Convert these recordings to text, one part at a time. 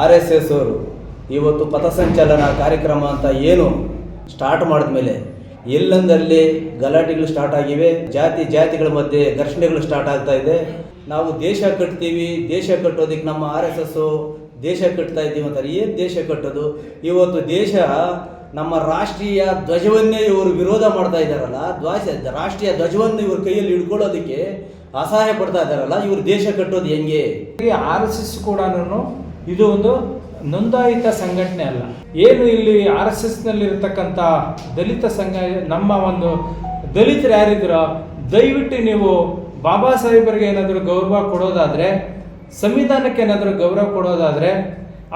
R S S ಅವರು ಇವತ್ತು ಪಥಸಂಚಲನ ಕಾರ್ಯಕ್ರಮ ಅಂತ ಏನು ಸ್ಟಾರ್ಟ್ ಮಾಡಿದ ಮೇಲೆ ಎಲ್ಲಂದಲ್ಲಿ ಗಲಾಟೆಗಳು ಸ್ಟಾರ್ಟ್ ಆಗಿವೆ, ಜಾತಿ ಜಾತಿಗಳ ಮಧ್ಯೆ ಘರ್ಷಣೆಗಳು ಸ್ಟಾರ್ಟ್ ಆಗ್ತಾ ಇದೆ. ನಾವು ದೇಶ ಕಟ್ತೀವಿ, ದೇಶ ಕಟ್ಟೋದಕ್ಕೆ ನಮ್ಮ ಆರ್ ಎಸ್ ಎಸ್ಸು ದೇಶ ಕಟ್ತಾ ಇದ್ದೀವಿ ಅಂತಾರೆ. ಏನು ದೇಶ ಕಟ್ಟೋದು? ಇವತ್ತು ದೇಶ ನಮ್ಮ ರಾಷ್ಟ್ರೀಯ ಧ್ವಜವನ್ನೇ ಇವರು ವಿರೋಧ ಮಾಡ್ತಾ ಇದ್ದಾರಲ್ಲ, ಧ್ವಜ, ರಾಷ್ಟ್ರೀಯ ಧ್ವಜವನ್ನು ಇವ್ರ ಕೈಯಲ್ಲಿ ಹಿಡ್ಕೊಳ್ಳೋದಕ್ಕೆ ಅಸಹಾಯ ಪಡ್ತಾ ಇದ್ದಾರಲ್ಲ, ಇವರು ದೇಶ ಕಟ್ಟೋದು ಹೆಂಗೆ? ಆರ್ ಎಸ್ ಎಸ್ ಕೂಡ ಇದು ಒಂದು ನೋಂದಾಯಿತ ಸಂಘಟನೆ ಅಲ್ಲ. ಏನು ಇಲ್ಲಿ ಆರ್ ಎಸ್ ಎಸ್ನಲ್ಲಿ ಇರತಕ್ಕಂಥ ದಲಿತ ಸಂಘ, ನಮ್ಮ ಒಂದು ದಲಿತರು ಯಾರಿದ್ರೋ, ದಯವಿಟ್ಟು ನೀವು ಬಾಬಾ ಸಾಹೇಬರಿಗೆ ಏನಾದರೂ ಗೌರವ ಕೊಡೋದಾದ್ರೆ, ಸಂವಿಧಾನಕ್ಕೆ ಏನಾದರೂ ಗೌರವ ಕೊಡೋದಾದ್ರೆ,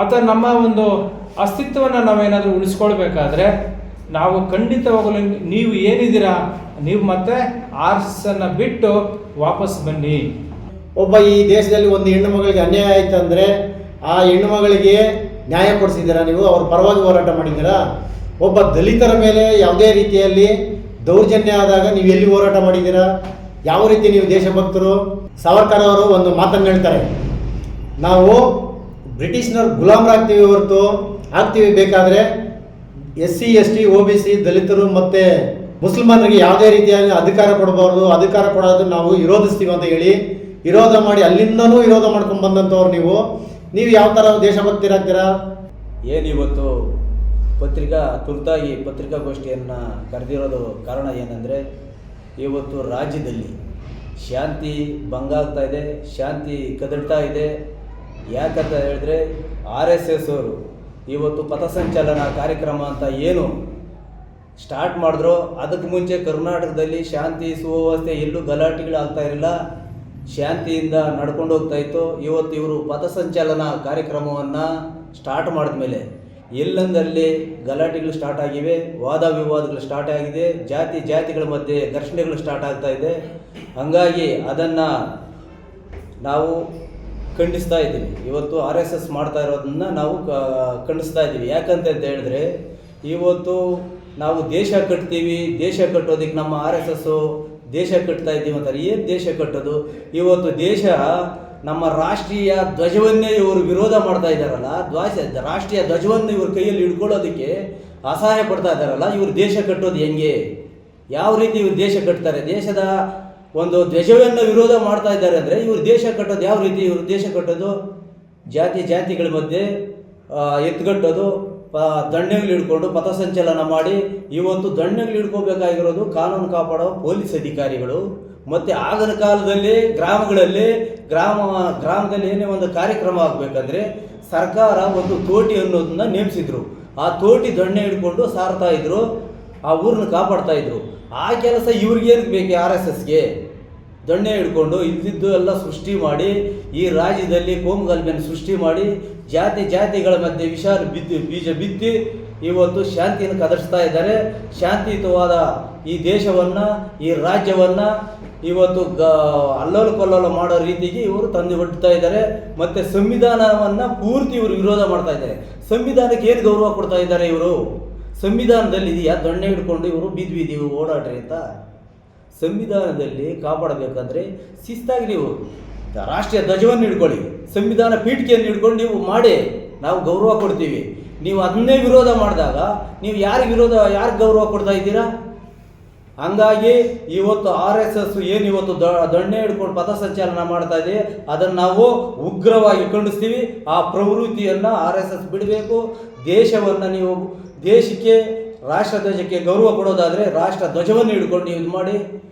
ಅಥವಾ ನಮ್ಮ ಒಂದು ಅಸ್ತಿತ್ವವನ್ನು ನಾವೇನಾದರೂ ಉಳಿಸ್ಕೊಳ್ಬೇಕಾದ್ರೆ, ನಾವು ಖಂಡಿತವಾಗಲು ನೀವು ಏನಿದ್ದೀರಾ, ನೀವು ಮತ್ತೆ ಆರ್ ಎಸ್ ಅನ್ನ ಬಿಟ್ಟು ವಾಪಸ್ ಬನ್ನಿ. ಒಬ್ಬ ಈ ದೇಶದಲ್ಲಿ ಒಂದು ಹೆಣ್ಣು ಮಗಳಿಗೆ ಅನ್ಯಾಯ ಆಯ್ತು ಅಂದರೆ ಆ ಹೆಣ್ಣು ಮಗಳಿಗೆ ನ್ಯಾಯ ಕೊಡಿಸಿದ್ದೀರಾ ನೀವು? ಅವ್ರ ಪರವಾಗಿ ಹೋರಾಟ ಮಾಡಿದ್ದೀರಾ? ಒಬ್ಬ ದಲಿತರ ಮೇಲೆ ಯಾವುದೇ ರೀತಿಯಲ್ಲಿ ದೌರ್ಜನ್ಯ ಆದಾಗ ನೀವು ಎಲ್ಲಿ ಹೋರಾಟ ಮಾಡಿದ್ದೀರಾ? ಯಾವ ರೀತಿ ನೀವು ದೇಶಭಕ್ತರು? ಸಾವರ್ಕರ್ ಅವರು ಒಂದು ಮಾತನ್ನು ಹೇಳ್ತಾರೆ. ನಾವು ಬ್ರಿಟಿಷ್ನವ್ರು ಗುಲಾಮರಾಗ್ತೀವಿ ಹೊರತು, ಆಗ್ತೀವಿ ಬೇಕಾದರೆ S C S T O B C, ದಲಿತರು ಮತ್ತು ಮುಸಲ್ಮಾನರಿಗೆ ಯಾವುದೇ ರೀತಿಯಾಗಿ ಅಧಿಕಾರ ಕೊಡಬಾರ್ದು, ಅಧಿಕಾರ ಕೊಡೋದನ್ನು ನಾವು ವಿರೋಧಿಸ್ತೀವಿ ಅಂತ ಹೇಳಿ, ವಿರೋಧ ಮಾಡಿ ಅಲ್ಲಿಂದನೂ ವಿರೋಧ ಮಾಡ್ಕೊಂಡು ಬಂದಂಥವ್ರು ನೀವು. ನೀವು ಯಾವ ಥರ ದೇಶಭಕ್ತಿರಾಗ್ತೀರಾ ಏನಿವತ್ತು ಪತ್ರಿಕಾ ತುರ್ತಾಗಿ ಪತ್ರಿಕಾಗೋಷ್ಠಿಯನ್ನು ಕರೆದಿರೋದು ಕಾರಣ ಏನಂದರೆ ಇವತ್ತು ರಾಜ್ಯದಲ್ಲಿ ಶಾಂತಿ ಭಂಗ ಆಗ್ತಾ ಇದೆ, ಶಾಂತಿ ಕದಡ್ತಾ ಇದೆ. ಯಾಕಂತ ಹೇಳಿದ್ರೆ ಆರ್ ಎಸ್ ಎಸ್ ಅವರು ಇವತ್ತು ಪಥಸಂಚಲನ ಕಾರ್ಯಕ್ರಮ ಅಂತ ಏನು ಸ್ಟಾರ್ಟ್ ಮಾಡಿದ್ರು ಅದಕ್ಕೆ ಮುಂಚೆ ಕರ್ನಾಟಕದಲ್ಲಿ ಶಾಂತಿ ಸುವ್ಯವಸ್ಥೆ ಎಲ್ಲೂ ಗಲಾಟೆಗಳಾಗ್ತಾ ಇರಲಿಲ್ಲ. ಶಾಂತಿಯಿಂದ ನಡ್ಕೊಂಡು ಹೋಗ್ತಾ ಇತ್ತು. ಇವತ್ತು ಇವರು ಪಥಸಂಚಲನ ಕಾರ್ಯಕ್ರಮವನ್ನು ಸ್ಟಾರ್ಟ್ ಮಾಡಿದ್ಮೇಲೆ ಎಲ್ಲೆಂದರಲ್ಲಿ ಗಲಾಟೆಗಳು ಸ್ಟಾರ್ಟ್ ಆಗಿವೆ ವಾದ ವಿವಾದಗಳು ಸ್ಟಾರ್ಟ್ ಆಗಿದೆ, ಜಾತಿ ಜಾತಿಗಳ ಮಧ್ಯೆ ಘರ್ಷಣೆಗಳು ಸ್ಟಾರ್ಟ್ ಆಗ್ತಾ ಇದೆ. ಹಂಗಾಗಿ ಅದನ್ನು ನಾವು ಖಂಡಿಸ್ತಾ ಇದ್ದೀವಿ. ಇವತ್ತು ಆರ್ ಎಸ್ ಎಸ್ ಮಾಡ್ತಾ ಇರೋದನ್ನ ನಾವು ಖಂಡಿಸ್ತಾ ಇದ್ದೀವಿ. ಯಾಕಂತ ಅಂತ ಹೇಳಿದ್ರೆ, ಇವತ್ತು ನಾವು ದೇಶ ಕಟ್ತೀವಿ, ದೇಶ ಕಟ್ಟೋದಕ್ಕೆ ನಮ್ಮ ಆರ್ ಎಸ್ ಎಸ್ಸು ದೇಶ ಕಟ್ತಾ ಇದ್ದೀವಿ ಅಂತಾರೆ. ಏನು ದೇಶ ಕಟ್ಟೋದು? ಇವತ್ತು ದೇಶ ನಮ್ಮ ರಾಷ್ಟ್ರೀಯ ಧ್ವಜವನ್ನೇ ಇವರು ವಿರೋಧ ಮಾಡ್ತಾ ಇದ್ದಾರಲ್ಲ, ಧ್ವಜ, ರಾಷ್ಟ್ರೀಯ ಧ್ವಜವನ್ನು ಇವ್ರ ಕೈಯಲ್ಲಿ ಇಟ್ಕೊಳ್ಳೋದಕ್ಕೆ ಅಸಹಾಯ ಪಡ್ತಾ ಇದ್ದಾರಲ್ಲ, ಇವರು ದೇಶ ಕಟ್ಟೋದು ಹೆಂಗೆ? ಯಾವ ರೀತಿ ಇವರು ದೇಶ ಕಟ್ತಾರೆ? ದೇಶದ ಒಂದು ಧ್ವಜವನ್ನು ವಿರೋಧ ಮಾಡ್ತಾ ಇದ್ದಾರೆ ಅಂದರೆ ಇವರು ದೇಶ ಕಟ್ಟೋದು ಯಾವ ರೀತಿ ಇವರು ದೇಶ ಕಟ್ಟೋದು? ಜಾತಿ, ಜಾತಿಗಳ ಮಧ್ಯೆ ಎತ್ಗಟ್ಟೋದು ಪ ದಂಡೆಗಳು ಹಿಡ್ಕೊಂಡು ಪಥಸಂಚಲನ ಮಾಡಿ ಇವತ್ತು ದಂಡೆಗಳು ಹಿಡ್ಕೋಬೇಕಾಗಿರೋದು ಕಾನೂನು ಕಾಪಾಡೋ ಪೊಲೀಸ್ ಅಧಿಕಾರಿಗಳು. ಮತ್ತು ಆಗಿನ ಕಾಲದಲ್ಲಿ ಗ್ರಾಮಗಳಲ್ಲಿ, ಗ್ರಾಮ, ಗ್ರಾಮದಲ್ಲಿ ಏನೇ ಒಂದು ಕಾರ್ಯಕ್ರಮ ಆಗಬೇಕಂದ್ರೆ ಸರ್ಕಾರ ಒಂದು ತೋಟಿ ಅನ್ನೋದನ್ನ ನೇಮಿಸಿದ್ರು. ಆ ತೋಟಿ ದಣ್ಣೆ ಹಿಡ್ಕೊಂಡು ಸಾರ್ತಾ ಇದ್ರು, ಆ ಊರನ್ನ ಕಾಪಾಡ್ತಾ ಇದ್ರು. ಆ ಕೆಲಸ ಇವ್ರಿಗೇನಕ್ಕೆ ಬೇಕು ಆರ್ ಎಸ್ ಎಸ್ಗೆ? ದೊಣ್ಣೆ ಹಿಡ್ಕೊಂಡು ಇದ್ದಿದ್ದು ಎಲ್ಲ ಸೃಷ್ಟಿ ಮಾಡಿ, ಈ ರಾಜ್ಯದಲ್ಲಿ ಕೋಮುಗಲ್ಭೆಯನ್ನು ಸೃಷ್ಟಿ ಮಾಡಿ ಜಾತಿ ಜಾತಿಗಳ ಮಧ್ಯೆ ವಿಷಾದ ಬಿದ್ದು, ಬೀಜ ಬಿತ್ತಿ ಇವತ್ತು ಶಾಂತಿಯನ್ನು ಕದರ್ಸ್ತಾ ಇದ್ದಾರೆ. ಶಾಂತಿಯುತವಾದ ಈ ದೇಶವನ್ನು, ಈ ರಾಜ್ಯವನ್ನು ಇವತ್ತು ಗ, ಅಲ್ಲೋಲ ಕೊಲ್ಲೋಲ ಮಾಡೋ ರೀತಿಗೆ ಇವರು ತಂದು ಬಿಡ್ತಾ ಇದ್ದಾರೆ. ಮತ್ತು ಸಂವಿಧಾನವನ್ನು ಪೂರ್ತಿ ಇವರು ವಿರೋಧ ಮಾಡ್ತಾ ಇದ್ದಾರೆ. ಸಂವಿಧಾನಕ್ಕೆ ಏನು ಗೌರವ ಕೊಡ್ತಾ ಇದ್ದಾರೆ ಇವರು? ಸಂವಿಧಾನದಲ್ಲಿ ಇದೆಯಾ? ದೊಣ್ಣೆ ಹಿಡ್ಕೊಂಡು ಇವರು ಬೀದಿ ಬೀದಿ ಓಡಾಡ್ರಿ ಅಂತ. ಸಂವಿಧಾನದಲ್ಲಿ ಕಾಪಾಡಬೇಕಂದ್ರೆ ಶಿಸ್ತಾಗಿ ನೀವು ರಾಷ್ಟ್ರೀಯ ಧ್ವಜವನ್ನು ಇಟ್ಕೊಳ್ಳಿ ಸಂವಿಧಾನ ಪೀಠಿಕೆಯನ್ನು ಹಿಡ್ಕೊಂಡು ನೀವು ಮಾಡಿ, ನಾವು ಗೌರವ ಕೊಡ್ತೀವಿ. ನೀವು ಅದನ್ನೇ ವಿರೋಧ ಮಾಡಿದಾಗ, ನೀವು ಯಾರಿಗೆ ವಿರೋಧ, ಯಾರಿಗೆ ಗೌರವ ಕೊಡ್ತಾ ಇದ್ದೀರಾ? ಹಂಗಾಗಿ ಇವತ್ತು ಆರ್ ಎಸ್ ಎಸ್ ಏನು ಇವತ್ತು ದ- ದೊಣ್ಣೆ ಹಿಡ್ಕೊಂಡು ಪಥಸಂಚಲನ ಮಾಡ್ತಾ ಇದೆ, ಅದನ್ನು ನಾವು ಉಗ್ರವಾಗಿ ಖಂಡಿಸ್ತೀವಿ. ಆ ಪ್ರವೃತ್ತಿಯನ್ನು ಆರ್ ಎಸ್ ಎಸ್ ಬಿಡಬೇಕು. ದೇಶವನ್ನು ನೀವು, ದೇಶಕ್ಕೆ, ರಾಷ್ಟ್ರ ಧ್ವಜಕ್ಕೆ ಗೌರವ ಕೊಡೋದಾದರೆ ರಾಷ್ಟ್ರ ಧ್ವಜವನ್ನು ಹಿಡ್ಕೊಂಡು ನೀವು ಇದು ಮಾಡಿ.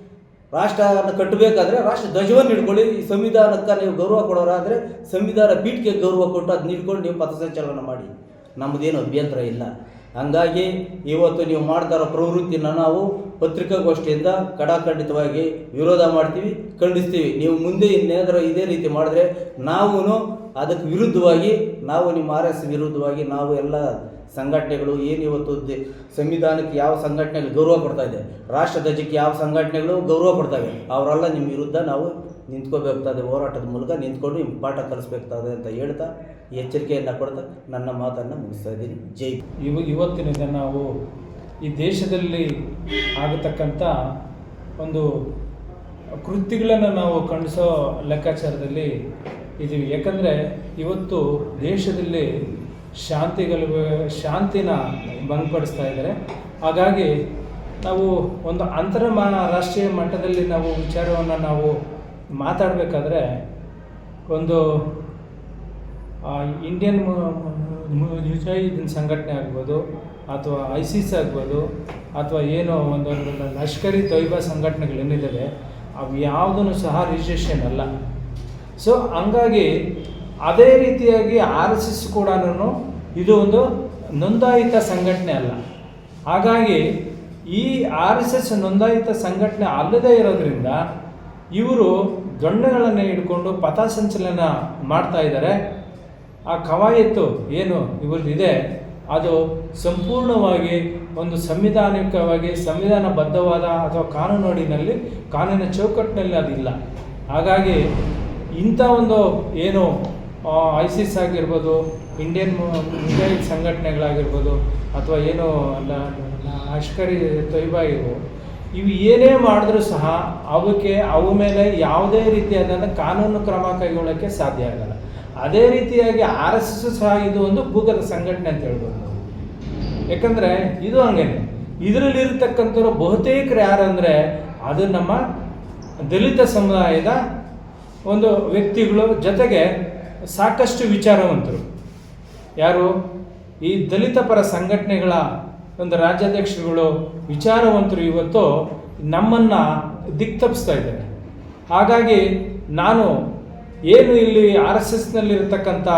ರಾಷ್ಟ್ರವನ್ನು ಕಟ್ಟಬೇಕಾದ್ರೆ ರಾಷ್ಟ್ರ ಧ್ವಜವನ್ನು ಹಿಡ್ಕೊಳ್ಳಿ. ಈ ಸಂವಿಧಾನಕ್ಕೆ ನೀವು ಗೌರವ ಕೊಡೋರಾದರೆ ಸಂವಿಧಾನ ಪೀಠಕ್ಕೆ ಗೌರವ ಕೊಟ್ಟು ಅದನ್ನ ಹಿಡ್ಕೊಂಡು ನೀವು ಪಥಸಂಚಲನ ಮಾಡಿ. ನಮ್ಮದೇನು ಅಭ್ಯಂತರ ಇಲ್ಲ. ಹಂಗಾಗಿ ಇವತ್ತು ನೀವು ಮಾಡ್ತಾ ಇರೋ ಪ್ರವೃತ್ತಿನ ನಾವು ಪತ್ರಿಕಾಗೋಷ್ಠಿಯಿಂದ ಕಡಾಖಂಡಿತವಾಗಿ ವಿರೋಧ ಮಾಡ್ತೀವಿ, ಖಂಡಿಸ್ತೀವಿ. ನೀವು ಮುಂದೆ ಇನ್ನೇನಾದರೂ ಇದೇ ರೀತಿ ಮಾಡಿದ್ರೆ ನಾವು ಅದಕ್ಕೆ ವಿರುದ್ಧವಾಗಿ, ನಾವು ನಿಮ್ಮ ಆರ್ ಎಸ್ ವಿರುದ್ಧವಾಗಿ ನಾವು ಎಲ್ಲ ಸಂಘಟನೆಗಳು ಏನು ಇವತ್ತು ಸಂವಿಧಾನಕ್ಕೆ ಯಾವ ಸಂಘಟನೆಗಳು ಗೌರವ ಕೊಡ್ತಾ ಇದೆ? ರಾಷ್ಟ್ರ ಧ್ವಜಕ್ಕೆ ಯಾವ ಸಂಘಟನೆಗಳು ಗೌರವ ಕೊಡ್ತವೆ ಅವರೆಲ್ಲ ನಿಮ್ಮ ವಿರುದ್ಧ ನಾವು ನಿಂತ್ಕೋಬೇಕಾಗ್ತದೆ, ಹೋರಾಟದ ಮೂಲಕ ನಿಂತ್ಕೊಂಡು ನಿಮ್ಮ ಪಾಠ ಕಲಿಸ್ಬೇಕಾಗ್ತದೆ ಅಂತ ಹೇಳ್ತಾ ಎಚ್ಚರಿಕೆಯನ್ನು ಕೊಡ್ತಾ ನನ್ನ ಮಾತನ್ನು ಮುಗಿಸ್ತಾ ಇದ್ದೀನಿ. ಜೈ ಇವ ಇವತ್ತಿನ ದಿನ ನಾವು ಈ ದೇಶದಲ್ಲಿ ಆಗತಕ್ಕಂಥ ಒಂದು ಕೃತಿಗಳನ್ನು ನಾವು ಖಂಡಿಸೋ ಲೆಕ್ಕಾಚಾರದಲ್ಲಿ ಇದ್ದೀವಿ ಯಾಕಂದರೆ ಇವತ್ತು ದೇಶದಲ್ಲಿ ಶಾಂತಿಗಳು, ಶಾಂತಿನ ಭಂಗಪಡಿಸ್ತಾ ಇದ್ದಾರೆ. ಹಾಗಾಗಿ ನಾವು ಒಂದು ಅಂತರ ರಾಷ್ಟ್ರೀಯ ಮಟ್ಟದಲ್ಲಿ ನಾವು ವಿಚಾರವನ್ನು ನಾವು ಮಾತಾಡಬೇಕಾದ್ರೆ ಒಂದು ಇಂಡಿಯನ್ ಮುಜಾಹಿದೀನ್ ಸಂಘಟನೆ ಆಗ್ಬೋದು, ಅಥವಾ ಐಸಿಸ್ ಆಗ್ಬೋದು, ಅಥವಾ ಏನೋ ಒಂದೊಂದು ಲಷ್ಕರಿ ತೊಯ್ಬಾ ಸಂಘಟನೆಗಳೇನಿದ್ದಾವೆ ಅವು ಯಾವುದೂ ಸಹ ರಿಜಿಸ್ಟ್ರೇಷನ್ ಅಲ್ಲ. ಸೊ ಹಂಗಾಗಿ ಅದೇ ರೀತಿಯಾಗಿ ಆರ್ ಎಸ್ ಎಸ್ ಕೂಡ ಇದು ಒಂದು ನೋಂದಾಯಿತ ಸಂಘಟನೆ ಅಲ್ಲ. ಹಾಗಾಗಿ ಈ ಆರ್ ಎಸ್ ಎಸ್ ನೋಂದಾಯಿತ ಸಂಘಟನೆ ಅಲ್ಲದೇ ಇರೋದ್ರಿಂದ ಇವರು ದೊಣ್ಣೆಗಳನ್ನು ಹಿಡ್ಕೊಂಡು ಪಥಸಂಚಲನ ಮಾಡ್ತಾ ಇದ್ದಾರೆ. ಆ ಕವಾಯತ್ತು ಏನು ಇವ್ರದ್ದಿದೆ ಅದು ಸಂಪೂರ್ಣವಾಗಿ ಒಂದು ಸಂವಿಧಾನಿಕವಾಗಿ ಸಂವಿಧಾನಬದ್ಧವಾದ ಅಥವಾ ಕಾನೂನಡಿನಲ್ಲಿ, ಕಾನೂನಿನ ಚೌಕಟ್ಟಿನಲ್ಲಿ ಅದಿಲ್ಲ. ಹಾಗಾಗಿ ಇಂಥ ಒಂದು ಏನು ಐಸಿಸ್ ಆಗಿರ್ಬೋದು ಇಂಡಿಯನ್ ಮುಜಾಹಿದ್ ಸಂಘಟನೆಗಳಾಗಿರ್ಬೋದು, ಅಥವಾ ಏನು ಲಷ್ಕರಿ ತೊಯ್ಬಾ ಇವು ಇವು ಏನೇ ಮಾಡಿದ್ರೂ ಸಹ ಅವಕ್ಕೆ, ಅವ ಮೇಲೆ ಯಾವುದೇ ರೀತಿಯಾದಂಥ ಕಾನೂನು ಕ್ರಮ ಕೈಗೊಳ್ಳೋಕ್ಕೆ ಸಾಧ್ಯ ಆಗಲ್ಲ. ಅದೇ ರೀತಿಯಾಗಿ ಆರ್ ಎಸ್ ಎಸ್ ಸಹ ಇದು ಒಂದು ಭೂಗತ ಸಂಘಟನೆ ಅಂತ ಹೇಳ್ಬೋದು ಯಾಕಂದರೆ ಇದು ಹಂಗೇನೆ. ಇದರಲ್ಲಿ ಇರತಕ್ಕಂಥವ್ರು ಬಹುತೇಕರು ಯಾರಂದರೆ ಅದು ನಮ್ಮ ದಲಿತ ಸಮುದಾಯದ ಒಂದು ವ್ಯಕ್ತಿಗಳು ಜೊತೆಗೆ ಸಾಕಷ್ಟು ವಿಚಾರವಂತರು. ಯಾರು? ಈ ದಲಿತ ಪರ ಸಂಘಟನೆಗಳ ಒಂದು ರಾಜ್ಯಾಧ್ಯಕ್ಷರುಗಳು ವಿಚಾರವಂತರು ಇವತ್ತು ನಮ್ಮನ್ನು ದಿಕ್ತಪ್ಪಿಸ್ತಾ ಇದ್ದಾರೆ. ಹಾಗಾಗಿ ನಾನು ಏನು ಇಲ್ಲಿ ಆರ್ ಎಸ್ ಎಸ್ನಲ್ಲಿರ್ತಕ್ಕಂಥ